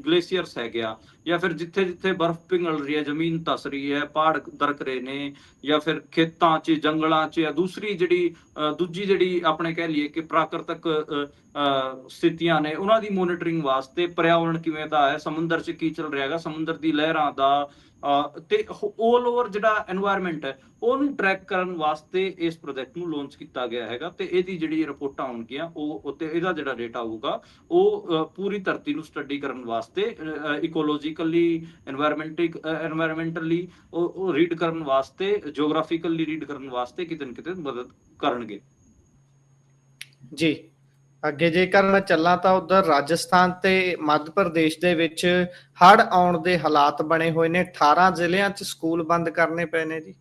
ਗਲੇਸ਼ੀਅਰਸ ਹੈਗੇ ਆ, ਜਾਂ ਫਿਰ ਜਿੱਥੇ ਜਿੱਥੇ ਬਰਫ਼ ਪਿੰਗਲ ਰਹੀ ਹੈ, ਜ਼ਮੀਨ ਤਸ ਰਹੀ ਹੈ, ਪਹਾੜ ਦਰਕ ਰਹੇ ਨੇ, ਜਾਂ ਫਿਰ ਖੇਤਾਂ 'ਚ, ਜੰਗਲਾਂ 'ਚ, ਜਾਂ ਦੂਸਰੀ ਜਿਹੜੀ ਦੂਜੀ ਜਿਹੜੀ ਆਪਣੇ ਕਹਿ ਲਈਏ ਕਿ ਪ੍ਰਾਕ੍ਰਿਤਕ ਸਥਿਤੀਆਂ ਨੇ, ਉਹਨਾਂ ਦੀ ਮੋਨਿਟਰਿੰਗ ਵਾਸਤੇ ਪਰਿਆਵਰਣ ਕਿਵੇਂ ਦਾ ਹੈ, ਸਮੁੰਦਰ 'ਚ ਕੀ ਚੱਲ ਰਿਹਾ ਹੈਗਾ, ਸਮੁੰਦਰ ਦੀ ਲਹਿਰਾਂ ਦਾ ਤੇ 올 ਓਵਰ ਜਿਹੜਾ এনवायरमेंट ਹੈ ਉਹਨੂੰ ਟਰੈਕ ਕਰਨ ਵਾਸਤੇ ਇਸ ਪ੍ਰੋਜੈਕਟ ਨੂੰ ਲਾਂਚ ਕੀਤਾ ਗਿਆ ਹੈਗਾ ਤੇ ਇਹਦੀ ਜਿਹੜੀ ਰਿਪੋਰਟਾਂ ਆਉਣਗੀਆਂ, ਉਹ ਉੱਤੇ ਇਹਦਾ ਜਿਹੜਾ ਡਾਟਾ ਆਊਗਾ, ਉਹ ਪੂਰੀ ਧਰਤੀ ਨੂੰ ਸਟੱਡੀ ਕਰਨ ਵਾਸਤੇ ਇਕੋਲੋਜੀਕਲੀ এনवायरमेंटਿਕ এনवायरमेंटਲੀ ਉਹ ਰੀਡ ਕਰਨ ਵਾਸਤੇ ਜੀਓਗ੍ਰਾਫੀਕਲੀ ਰੀਡ ਕਰਨ ਵਾਸਤੇ ਕਿਤੇ ਨਾ ਕਿਤੇ ਮਦਦ ਕਰਨਗੇ।
ਜੀ, ਅੱਗੇ ਜੇਕਰ ਮੈਂ ਚੱਲਾਂ ਤਾਂ ਉਧਰ ਰਾਜਸਥਾਨ ਤੇ ਮੱਧ ਪ੍ਰਦੇਸ਼ ਦੇ ਵਿੱਚ ਹੜ ਆਉਣ ਦੇ ਹਾਲਾਤ ਬਣੇ ਹੋਏ ਨੇ 18 ਜ਼ਿਲ੍ਹਿਆਂ 'ਚ ਸਕੂਲ ਬੰਦ ਕਰਨੇ ਪਏ ਨੇ ਜੀ।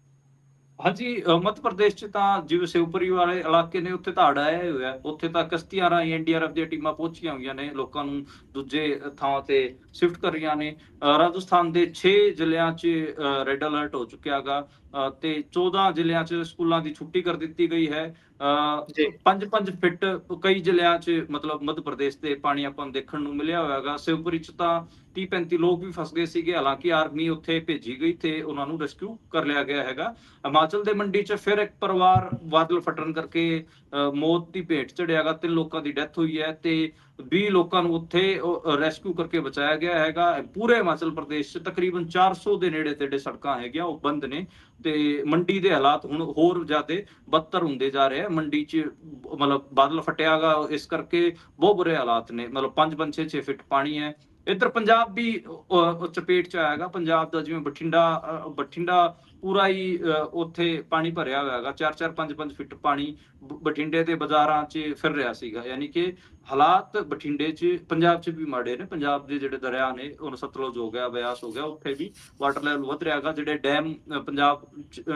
ਹਾਂਜੀ ਮੱਧ ਪ੍ਰਦੇਸ਼ ਚ ਤਾਂ ਜਿਵੇਂ ਸਿਵਪੁਰੀ ਵਾਲੇ ਇਲਾਕੇ ਨੇ, ਉੱਥੇ ਤਾਂ ਹੜ੍ਹ ਆਇਆ ਹੋਇਆ। ਉੱਥੇ ਤਾਂ ਕਸ਼ਤੀਆਂ ਰਾਹੀਂ ਐਨਡੀਆਰਐਫ ਦੀਆਂ ਟੀਮਾਂ ਪਹੁੰਚੀਆਂ ਹੋਈਆਂ ਨੇ, ਲੋਕਾਂ ਨੂੰ ਦੂਜੇ ਥਾਵਾਂ ਤੇ ਸ਼ਿਫਟ ਕਰ ਰਹੀਆਂ ਨੇ। ਰਾਜਸਥਾਨ ਦੇ 6 ਜ਼ਿਲ੍ਹਿਆਂ 'ਚ ਰੈੱਡ ਅਲਰਟ ਹੋ ਚੁੱਕਿਆਗਾ ਤੇ 14 ਜ਼ਿਲ੍ਹਿਆਂ 'ਚ ਸਕੂਲਾਂ ਦੀ ਛੁੱਟੀ ਕਰ ਦਿੱਤੀ ਗਈ ਹੈ।
ਜੀ।
5-5 ਫਿੱਟ ਕਈ ਜ਼ਿਲ੍ਹਿਆਂ 'ਚ ਮਤਲਬ ਮੱਧ ਪ੍ਰਦੇਸ਼ ਦੇ ਪਾਣੀ ਆਪਾਂ ਨੂੰ ਦੇਖਣ ਨੂੰ ਮਿਲਿਆ ਹੋਇਆਗਾ ਸਿਵਪੁਰੀ 'ਚ ਤਾਂ 30-35 ਲੋਕ ਵੀ ਫਸ ਗਏ ਸੀਗੇ। ਹਾਲਾਂਕਿ ਆਰਮੀ ਉੱਥੇ ਭੇਜੀ ਗਈ ਤੇ ਉਹਨਾਂ ਨੂੰ ਰੈਸਕਿਊ ਕਰ ਲਿਆ ਗਿਆ ਹੈਗਾ। ਹਿਮਾਚਲ ਦੇ ਮੰਡੀ 'ਚ ਫਿਰ ਇੱਕ ਪਰਿਵਾਰ ਬਾਦਲ ਫਟਣ ਕਰਕੇ ਮੌਤ ਦੀ ਭੇਟ ਚੜਿਆਗਾ ਤਿੰਨ ਲੋਕਾਂ ਦੀ ਡੈਥ ਹੋਈ ਹੈ ਤੇ 20 ਲੋਕਾਂ ਨੂੰ ਉੱਥੇ ਰੈਸਕਿਊ ਕਰਕੇ ਬਚਾਇਆ ਗਿਆ ਹੈਗਾ। ਪੂਰੇ ਹਿਮਾਚਲ ਪ੍ਰਦੇਸ਼ 'ਚ ਤਕਰੀਬਨ 400 ਦੇ ਨੇੜੇ ਤੇੜੇ ਸੜਕਾਂ ਹੈਗੀਆਂ ਉਹ ਬੰਦ ਨੇ। ਤੇ ਮੰਡੀ ਦੇ ਹਾਲਾਤ ਹੁਣ ਹੋਰ ਜ਼ਿਆਦੇ ਬੱਤਰ ਹੁੰਦੇ ਜਾ ਰਹੇ ਆ। ਮੰਡੀ 'ਚ ਮਤਲਬ ਬਾਦਲ ਫਟਿਆਗਾ ਇਸ ਕਰਕੇ ਬਹੁਤ ਬੁਰੇ ਹਾਲਾਤ ਨੇ। ਮਤਲਬ 5-5 6-6 ਫਿੱਟ ਪਾਣੀ ਹੈ। ਇੱਧਰ ਪੰਜਾਬ ਵੀ ਅ, ਚਪੇਟ 'ਚ ਆਏਗਾ ਪੰਜਾਬ ਦਾ ਜਿਵੇਂ ਬਠਿੰਡਾ ਬਠਿੰਡਾ ਪੂਰਾ ਹੀ ਅ, ਉੱਥੇ ਪਾਣੀ ਭਰਿਆ ਹੋਇਆ ਹੈਗਾ। 4-4 5-5 ਫਿੱਟ ਪਾਣੀ ਬਠਿੰਡੇ ਦੇ ਬਾਜ਼ਾਰਾਂ 'ਚ ਫਿਰ ਰਿਹਾ ਸੀਗਾ। ਯਾਨੀ ਕਿ ਹਾਲਾਤ ਬਠਿੰਡੇ 'ਚ ਪੰਜਾਬ 'ਚ ਵੀ ਮਾੜੇ ਨੇ। ਪੰਜਾਬ ਦੇ ਜਿਹੜੇ ਦਰਿਆ ਨੇ ਹੁਣ ਸਤਲੁਜ ਹੋ ਗਿਆ ਬਿਆਸ ਹੋ ਗਿਆ ਉੱਥੇ ਵੀ ਵਾਟਰ ਲੈਵਲ ਵਧ ਰਿਹਾ ਹੈਗਾ। ਜਿਹੜੇ ਡੈਮ ਪੰਜਾਬ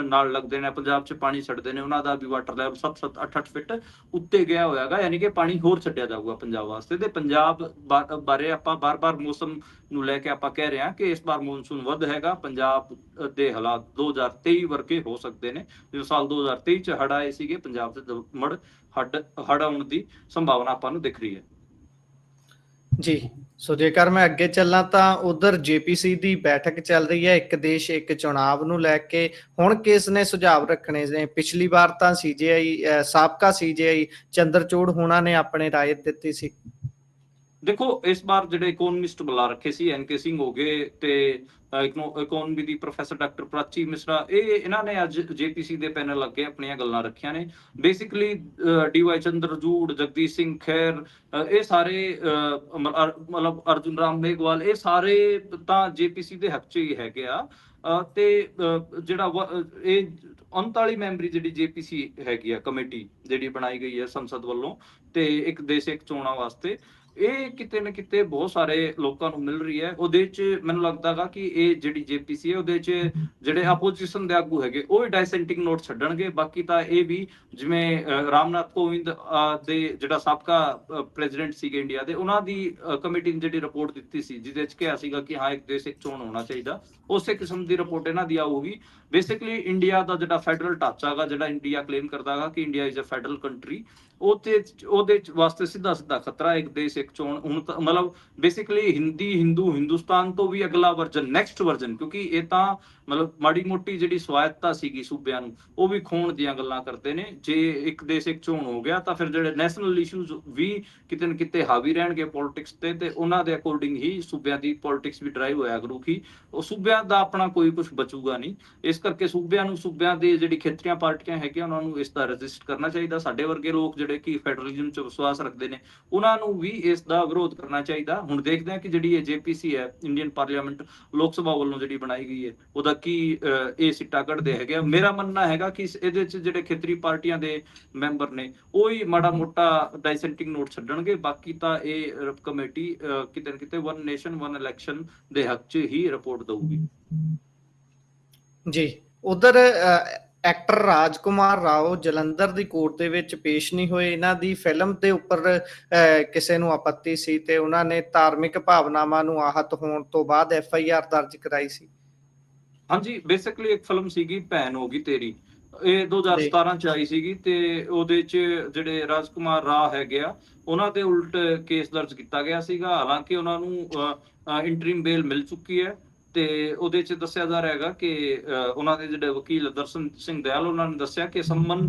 ਨਾਲ ਲੱਗਦੇ ਨੇ ਪੰਜਾਬ 'ਚ ਪਾਣੀ ਛੱਡਦੇ ਨੇ ਉਹਨਾਂ ਦਾ ਵੀ ਵਾਟਰ ਲੈਵਲ 7-7 8-8 ਫਿੱਟ ਉੱਤੇ ਗਿਆ ਹੋਇਆ ਹੈਗਾ। ਯਾਨੀ ਕਿ ਪਾਣੀ ਹੋਰ ਛੱਡਿਆ ਜਾਊਗਾ ਪੰਜਾਬ ਵਾਸਤੇ। ਤੇ ਪੰਜਾਬ ਬਾ- ਬਾਰੇ ਆਪਾਂ ਬਾਰ-ਬਾਰ ਮੌਸਮ ਨੂੰ ਲੈ ਕੇ ਆਪਾਂ ਕਹਿ ਰਹੇ ਹਾਂ ਕਿ ਇਸ ਵਾਰ ਮੌਨਸੂਨ ਵੱਧ ਹੈਗਾ। ਪੰਜਾਬ ਦੇ ਹਾਲਾਤ 2023 ਵਰਗੇ ਹੋ ਸਕਦੇ ਨੇ ਜਿਵੇਂ ਸਾਲ 2023 ਚ ਹੜ੍ਹ ਆਏ ਸੀਗੇ, ਪੰਜਾਬ ਤੇ ਮੜ ਹੱਡ, ਹੜ੍ਹ ਆਉਣ ਦੀ ਸੰਭਾਵਨਾ ਆਪਾਂ ਨੂੰ ਦਿਖ ਰਹੀ ਹੈ।
ਜੀ, ਸੋ ਜੇਕਰ ਮੈਂ ਅੱਗੇ ਚੱਲਾਂ ਤਾਂ ਉਧਰ ਜੇਪੀਸੀ ਦੀ ਬੈਠਕ ਚੱਲ ਰਹੀ ਹੈ, ਇੱਕ ਦੇਸ਼, ਇੱਕ ਚੁਣਾਵ ਨੂੰ ਲੈ ਕੇ। ਹੁਣ ਕਿਸ ਨੇ ਸੁਝਾਅ ਰੱਖਣੇ ਨੇ? ਪਿਛਲੀ ਵਾਰ ਤਾਂ ਸੀਜੀਆਈ ਸਾਬਕਾ ਸੀਜੀਆਈ ਚੰਦਰਚੂੜ ਹੋਣਾ ਨੇ ਆਪਣੇ ਰਾਏ ਦਿੱਤੀ ਸੀ।
ਦੇਖੋ, ਇਸ ਵਾਰ ਜਿਹੜੇ ਇਕਨੋਮਿਸਟ ਬੁਲਾ ਰੱਖੇ ਸੀ ਐਨਕੇ ਸਿੰਘ ਹੋ ਗਏ ਤੇ ਇਕਨੋਮੀ ਦੀ ਪ੍ਰੋਫੈਸਰ ਡਾਕਟਰ ਪ੍ਰਾਚੀ ਮਿਸਰਾ, ਇਹ ਇਹਨਾਂ ਨੇ ਅੱਜ ਜੇਪੀਸੀ ਦੇ ਪੈਨਲ ਅੱਗੇ ਆਪਣੀਆਂ ਗੱਲਾਂ ਰੱਖੀਆਂ ਨੇ। ਬੇਸਿਕਲੀ ਡੀਵਾਈ ਚੰਦਰਜੂੜ ਜਗਦੀਸ਼ ਸਿੰਘ ਖੈਰ ਇਹ ਸਾਰੇ ਮਤਲਬ ਅਰਜੁਨ ਰਾਮ ਮੇਘਵਾਲ, ਇਹ ਸਾਰੇ ਤਾਂ ਜੇਪੀਸੀ ਦੇ ਹੱਕ 'ਚ ਹੀ ਹੈਗੇ ਆ। ਤੇ ਜਿਹੜਾ ਇਹ 39 ਮੈਂਬਰੀ ਜਿਹੜੀ ਜੇਪੀਸੀ ਹੈਗੀ ਆ ਕਮੇਟੀ ਜਿਹੜੀ ਬਣਾਈ ਗਈ ਹੈ ਸੰਸਦ ਵੱਲੋਂ, ਤੇ ਇੱਕ ਦੇਸ਼, ਇੱਕ ਚੋਣਾਂ ਵਾਸਤੇ। ਇਹ ਕਿਤੇ ਨਾ ਕਿਤੇ ਬਹੁਤ ਸਾਰੇ ਲੋਕਾਂ ਨੂੰ ਮਿਲ ਰਹੀ ਹੈ। ਉਹਦੇ 'ਚ ਮੈਨੂੰ ਲੱਗਦਾਗਾ ਕਿ ਇਹ ਜਿਹੜੀ ਜੇਪੀਸੀ ਹੈ ਉਹਦੇ 'ਚ ਜਿਹੜੇ ਆਪੋਜੀਸ਼ਨ ਦੇ ਆਗੂ ਹੈਗੇ ਉਹ ਹੀ ਡਾਇਸੈਂਟਿੰਗ ਨੋਟ ਛੱਡਣਗੇ। ਬਾਕੀ ਤਾਂ ਇਹ ਵੀ ਜਿਵੇਂ ਅ, ਰਾਮਨਾਥ ਕੋਵਿੰਦ ਦੇ ਜਿਹੜਾ ਸਾਬਕਾ ਪ੍ਰੈਜ਼ੀਡੈਂਟ ਸੀਗੇ ਇੰਡੀਆ ਦੇ ਉਹਨਾਂ ਦੀ ਕਮੇਟੀ ਨੇ ਜਿਹੜੀ ਰਿਪੋਰਟ ਦਿੱਤੀ ਸੀ ਜਿਹਦੇ 'ਚ ਕਿਹਾ ਸੀਗਾ ਕਿ ਹਾਂ ਇੱਕ ਦੇਸ਼ ਇੱਕ ਚੋਣ ਹੋਣਾ ਚਾਹੀਦਾ। ਉਸੇ ਕਿਸਮ ਦੀ ਰਿਪੋਰਟ ਇਹਨਾਂ ਦੀ ਆਊਗੀ। ਬੇਸਿਕਲੀ ਇੰਡੀਆ ਦਾ ਜਿਹੜਾ ਫੈਡਰਲ ਢਾਂਚਾ ਹੈਗਾ, ਜਿਹੜਾ ਇੰਡੀਆ ਕਲੇਮ ਕਰਦਾ ਹੈਗਾ ਕਿ India is a federal country ਉਹ ਉਹਦੇ ਵਾਸਤੇ ਸਿੱਧਾ ਸਿੱਧਾ ਖਤਰਾ ਇੱਕ ਦੇਸ਼, ਇੱਕ ਚੋਣ, ਹੁਣ ਮਤਲਬ ਬੇਸਿਕਲੀ ਹਿੰਦੀ ਹਿੰਦੂ ਹਿੰਦੁਸਤਾਨ ਤੋਂ ਵੀ ਅਗਲਾ ਵਰਜਨ ਨੈਕਸਟ ਵਰਜਨ ਕਿਉਂਕਿ ਇਹ ਤਾਂ ਮਤਲਬ ਮਾੜੀ ਮੋਟੀ ਜਿਹੜੀ ਸਵਾਇਤਤਾ ਸੀਗੀ ਸੂਬਿਆਂ ਨੂੰ, ਉਹ ਵੀ ਖੋਣ ਦੀਆਂ ਗੱਲਾਂ ਕਰਦੇ ਨੇ। ਜੇ ਇੱਕ ਦੇਸ਼, ਇੱਕ ਚੋਣ ਹੋ ਗਿਆ, ਤਾਂ ਫਿਰ ਜਿਹੜੇ ਨੈਸ਼ਨਲ ਇਸ਼ੂਜ਼ ਵੀ ਕਿਤੇ ਨਾ ਕਿਤੇ ਹਾਵੀ ਰਹਿਣਗੇ ਪੋਲਿਟਿਕਸ ਤੇ ਤੇ ਉਹਨਾਂ ਦੇ ਅਕੋਰਡਿੰਗ ਹੀ ਸੂਬਿਆਂ ਦੀ ਪੋਲਿਟਿਕਸ ਵੀ ਡਰਾਈਵ ਹੋਇਆ ਕਰੂਗੀ। ਉਹ ਸੂਬਿਆਂ ਦਾ ਆਪਣਾ ਕੋਈ ਕੁਝ ਬਚੂਗਾ ਨਹੀਂ। ਇਸ ਕਰਕੇ ਸੂਬਿਆਂ ਨੂੰ ਸੂਬਿਆਂ ਦੇ ਜਿਹੜੀ ਖੇਤਰੀਆਂ ਪਾਰਟੀਆਂ ਹੈਗੀਆਂ ਉਹਨਾਂ ਨੂੰ ਇਸ ਦਾ ਰੈਜ਼ਿਸਟ ਕਰਨਾ ਚਾਹੀਦਾ। ਸਾਡੇ ਵਰਗੇ ਲੋਕ ਜਿਹੜੇ ਕਿ ਫੈਡਰਲਿਜ਼ਮ 'ਚ ਵਿਸ਼ਵਾਸ ਰੱਖਦੇ ਨੇ ਉਹਨਾਂ ਨੂੰ ਵੀ ਇਸ ਦਾ ਵਿਰੋਧ ਕਰਨਾ ਚਾਹੀਦਾ। ਹੁਣ ਦੇਖਦੇ ਹਾਂ ਕਿ ਜਿਹੜੀ ਇਹ ਜੇਪੀਸੀ ਹੈ ਇੰਡੀਅਨ ਪਾਰਲੀਮੈਂਟ ਲੋਕ ਸਭਾ ਵੱਲੋਂ ਜਿਹੜੀ ਬਣਾਈ ਗਈ ਹੈ ਉਹਦਾ ਕੀ ਇਹ ਸਿੱਟਾ ਕੱਢਦੇ ਹੈਗੇ ਮੇਰਾ ਮੰਨਣਾ ਹੈਗਾ ਕਿ ਇਹਦੇ 'ਚ ਜਿਹੜੇ ਖੇਤਰੀ ਪਾਰਟੀਆਂ ਦੇ ਮੈਂਬਰ ਨੇ ਉਹ ਹੀ ਮਾੜਾ ਮੋਟਾ ਡਾਇਸੈਂਟਿੰਗ ਨੋਟ ਛੱਡਣਗੇ। ਬਾਕੀ ਤਾਂ ਇਹ ਕਮੇਟੀ ਅਹ, ਕਿਤੇ ਨਾ ਕਿਤੇ ਵਨ ਨੇਸ਼ਨ ਵਨ ਇਲੈਕਸ਼ਨ ਦੇ ਹੱਕ 'ਚ ਹੀ ਰਿਪੋਰਟ ਦਊਗੀ।
ਜੀ। ਉਧਰ ਐਕਟਰ ਰਾਜਕੁਮਾਰ ਰਾਓ ਜਲੰਧਰ ਦੀ ਕੋਰਟ ਦੇ ਵਿੱਚ ਪੇਸ਼ ਨਹੀਂ ਹੋਏ। ਇਹਨਾਂ ਦੀ ਫਿਲਮ ਦੇ ਉੱਪਰ ਕਿਸੇ ਨੂੰ ਆਪੱਤੀ ਸੀ ਤੇ ਉਹਨਾਂ ਨੇ ਧਾਰਮਿਕ ਭਾਵਨਾਵਾਂ ਨੂੰ ਆਹਤ ਹੋਣ ਤੋਂ ਬਾਅਦ ਐਫ ਆਈ ਆਰ ਦਰਜ ਕਰਾਈ ਸੀ।
ਹਾਂਜੀ, ਬੇਸਿਕਲੀ ਇੱਕ ਫਿਲਮ ਸੀਗੀ, ਭੈਣ ਹੋ ਗਈ ਤੇਰੀ। ਇਹ 2017 ਚ ਆਈ ਸੀਗੀ ਤੇ ਉਹਦੇ ਚ ਜਿਹੜੇ ਰਾਜਕੁਮਾਰ ਰਾਹ ਹੈਗੇ ਆ, ਉਹਨਾਂ ਦੇ ਉਲਟ ਕੇਸ ਦਰਜ ਕੀਤਾ ਗਿਆ ਸੀਗਾ। ਹਾਲਾਂਕਿ ਉਹਨਾਂ ਨੂੰ ਇੰਟਰਿਮ ਬੇਲ ਮਿਲ ਚੁੱਕੀ ਹੈ। ਤੇ ਉਹਦੇ ਚ ਦੱਸਿਆ ਜਾ ਰਿਹਾ ਹੈਗਾ ਕਿ ਉਹਨਾਂ ਦੇ ਜਿਹੜੇ ਵਕੀਲ ਦਰਸ਼ਨ ਸਿੰਘ ਦਿਆਲ ਉਹਨਾਂ ਨੇ ਦੱਸਿਆ ਕਿ ਸੰਮਨ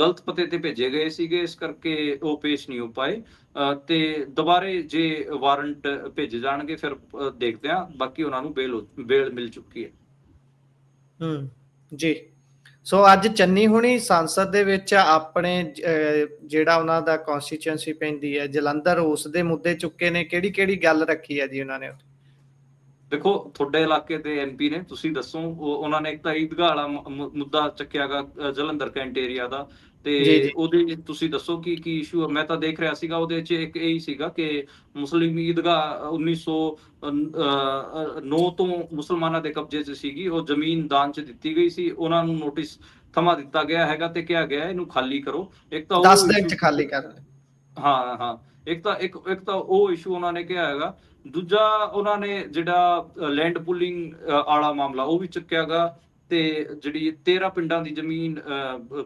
ਗਲਤ ਪਤੇ ਤੇ ਭੇਜੇ ਗਏ ਸੀਗੇ, ਇਸ ਕਰਕੇ ਉਹ ਪੇਸ਼ ਨਹੀਂ ਹੋ ਪਾਏ। ਤੇ ਦੁਬਾਰੇ ਜੇ ਵਾਰੰਟ ਭੇਜੇ ਜਾਣਗੇ, ਫਿਰ ਦੇਖਦੇ ਆ ਬਾਕੀ ਉਹਨਾਂ ਨੂੰ ਬੇਲ ਬੇਲ ਮਿਲ ਚੁੱਕੀ ਹੈ।
ਹੂੰ, ਜੀ। ਸੋ ਅੱਜ ਚੰਨੀ ਹੁਣੀ ਸੰਸਦ ਦੇ ਵਿੱਚ ਆਪਣੇ ਜਿਹੜਾ ਉਹਨਾਂ ਦਾ ਕਨਸਟੀਚੁਐਂਸੀ ਪੈਂਦੀ ਹੈ, ਜਲੰਧਰ, ਉਸ ਦੇ ਮੁੱਦੇ ਚੁੱਕੇ ਨੇ। ਕਿਹੜੀ ਕਿਹੜੀ ਗੱਲ ਰੱਖੀ ਹੈ ਜੀ ਉਹਨਾਂ ਨੇ
ਦੇਖੋ ਤੁਹਾਡੇ ਇਲਾਕੇ ਦੇ ਐਮਪੀ ਨੇ ਤੁਸੀਂ ਦੱਸੋ ਉਹ- ਉਹਨਾਂ ਨੇ ਇੱਕ ਤਾਂ ਈਦਗਾਹ ਵਾਲਾ ਮੁੱਦਾ ਚੱਕਿਆਗਾ ਜਲੰਧਰ ਕੈਂਟ ਏਰੀਆ ਦਾ। ਤੇ। ਉਹਦੇ ਤੁਸੀਂ ਦੱਸੋ ਕਿ ਕੀ ਇਸ਼ੂ ਮੈਂ ਤਾਂ ਦੇਖ ਰਿਹਾ ਸੀਗਾ ਉਹਦੇ ਵਿੱਚ ਇੱਕ ਇਹ ਹੀ ਸੀਗਾ ਕਿ ਮੁਸਲਿਮ ਈਦਗਾਹ 1909 ਤੋਂ ਮੁਸਲਮਾਨਾਂ ਦੇ ਕਬਜ਼ੇ 'ਚ ਸੀਗੀ। ਉਹ ਜ਼ਮੀਨ ਦਾਨ 'ਚ ਦਿੱਤੀ ਗਈ ਸੀ। ਉਹਨਾਂ ਨੂੰ ਨੋਟਿਸ ਥਮਾ ਦਿੱਤਾ ਗਿਆ ਹੈਗਾ ਤੇ ਕਿਹਾ ਗਿਆ ਇਹਨੂੰ ਖਾਲੀ ਕਰੋ। ਇੱਕ ਤਾਂ ਉਹ
10 ਦਿਨ ਚ ਖਾਲੀ ਕਰ
ਹਾਂ ਹਾਂ। ਇੱਕ ਤਾਂ ਇੱਕ ਇੱਕ ਤਾਂ ਉਹ ਇਸ਼ੂ ਉਹਨਾਂ ਨੇ ਕਿਹਾ ਹੈਗਾ ਦੂਜਾ ਉਹਨਾਂ ਨੇ ਜਿਹੜਾ ਲੈਂਡ ਪੁਲਿੰਗ ਵਾਲਾ ਮਾਮਲਾ ਉਹ ਵੀ ਚੱਕਿਆਗਾ ਤੇ ਜਿਹੜੀ 13 ਪਿੰਡਾਂ ਦੀ ਜ਼ਮੀਨ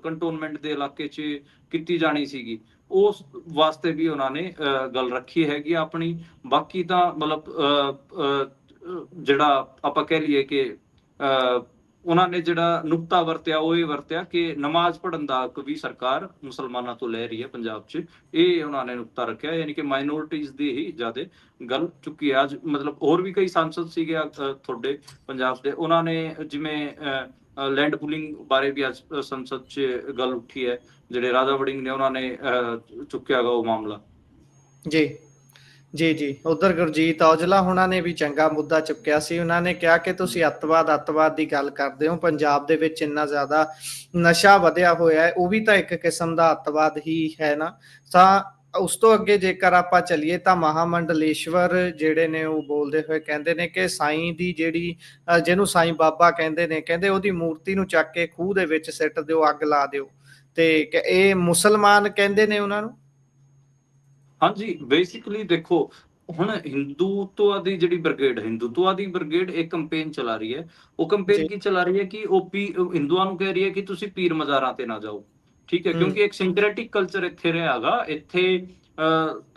ਕੰਟੋਨਮੈਂਟ ਦੇ ਇਲਾਕੇ 'ਚ ਕੀਤੀ ਜਾਣੀ ਸੀਗੀ। ਉਸ ਵਾਸਤੇ ਵੀ ਉਹਨਾਂ ਨੇ ਅ, ਗੱਲ ਰੱਖੀ ਹੈਗੀ ਆ ਆਪਣੀ। ਬਾਕੀ ਤਾਂ ਮਤਲਬ ਅ, ਅ, ਜਿਹੜਾ ਆਪਾਂ ਕਹਿ ਲਈਏ ਕਿ ਅ, ਉਹਨਾਂ ਨੇ ਜਿਹੜਾ ਨੁਕਤਾ ਵਰਤਿਆ ਉਹ ਇਹ ਵਰਤਿਆ ਕਿ ਨਮਾਜ਼ ਪੜ੍ਹਨ ਦਾ ਹੱਕ ਵੀ ਸਰਕਾਰ ਮੁਸਲਮਾਨਾਂ ਤੋਂ ਲੈ ਰਹੀ ਹੈ ਪੰਜਾਬ 'ਚ। ਇਹ ਉਹਨਾਂ ਨੇ ਨੁਕਤਾ ਰੱਖਿਆ ਯਾਨੀ ਕਿ ਮਾਈਨੋਰਿਟੀਜ਼ ਦੀ ਹੀ ਜ਼ਿਆਦਾ ਗੱਲ ਚੁੱਕੀ ਹੈ। ਅੱਜ ਮਤਲਬ ਹੋਰ ਵੀ ਕਈ ਸੰਸਦ ਸੀਗੇ ਤੁਹਾਡੇ ਪੰਜਾਬ ਦੇ ਉਹਨਾਂ ਨੇ ਜਿਵੇਂ ਲੈਂਡ ਪੁਲਿੰਗ ਬਾਰੇ ਵੀ ਅੱਜ ਸੰਸਦ 'ਚ ਗੱਲ ਉੱਠੀ ਹੈ। ਜਿਹੜੇ ਰਾਜਾ ਵੜਿੰਗ ਨੇ ਉਹਨਾਂ ਨੇ ਅ, ਚੁੱਕਿਆ ਗਾ ਉਹ ਮਾਮਲਾ।
ਜੀ। ਜੀ ਜੀ। ਉਧਰ ਗੁਰਜੀਤ ਔਜਲਾ ਉਹਨਾਂ ਨੇ ਵੀ ਚੰਗਾ ਮੁੱਦਾ ਚੁੱਕਿਆ ਸੀ। ਉਹਨਾਂ ਨੇ ਕਿਹਾ ਕਿ ਤੁਸੀਂ ਅੱਤਵਾਦ ਅੱਤਵਾਦ ਦੀ ਗੱਲ ਕਰਦੇ ਹੋ। ਪੰਜਾਬ ਦੇ ਵਿੱਚ ਇੰਨਾ ਜ਼ਿਆਦਾ ਨਸ਼ਾ ਵਧਿਆ ਹੋਇਆ ਹੈ, ਉਹ ਵੀ ਤਾਂ ਇੱਕ ਕਿਸਮ ਦਾ ਅੱਤਵਾਦ ਹੀ ਹੈ ਨਾ। ਤਾਂ ਉਸ ਤੋਂ ਅੱਗੇ ਜੇਕਰ ਆਪਾਂ ਚੱਲੀਏ ਤਾਂ ਮਹਾਮੰਡਲੇਸ਼ਵਰ ਜਿਹੜੇ ਨੇ ਉਹ ਬੋਲਦੇ ਹੋਏ ਕਹਿੰਦੇ ਨੇ ਕਿ ਸਾਈਂ ਦੀ ਜਿਹੜੀ ਜਿਹਨੂੰ ਸਾਈਂ ਬਾਬਾ ਕਹਿੰਦੇ ਨੇ, ਕਹਿੰਦੇ ਉਹਦੀ ਮੂਰਤੀ ਨੂੰ ਚੱਕ ਕੇ ਖੂਹ ਦੇ ਵਿੱਚ ਸਿੱਟ ਦਿਓ, ਅੱਗ ਲਾ ਦਿਓ। ਤੇ ਇਹ ਮੁਸਲਮਾਨ ਕਹਿੰਦੇ ਨੇ ਉਹਨਾਂ ਨੂੰ?
ਹਾਂਜੀ ਬੇਸਿਕਲੀ ਦੇਖੋ ਹੁਣ ਹਿੰਦੂਤਵਾ ਦੀ ਜਿਹੜੀ ਬ੍ਰਿਗੇਡ ਹਿੰਦੂਤਵਾ ਦੀ ਬ੍ਰਿਗੇਡ ਇੱਕ ਕੈਂਪੇਨ ਚਲਾ ਰਹੀ ਹੈ। ਉਹ। ਕੈਂਪੇਨ ਕੀ ਚਲਾ ਰਹੀ ਹੈ ਕਿ ਉਹ ਪੀ ਹਿੰਦੂਆਂ ਨੂੰ ਕਹਿ ਰਹੀ ਹੈ ਕਿ ਤੁਸੀਂ ਪੀਰ ਮਜ਼ਾਰਾਂ ਤੇ ਨਾ ਜਾਓ। ਠੀਕ ਹੈ। ਕਿਉਂਕਿ ਇੱਕ ਸਿੰਕਰੈਟਿਕ ਕਲਚਰ ਇੱਥੇ ਰਿਹਾਗਾ ਇੱਥੇ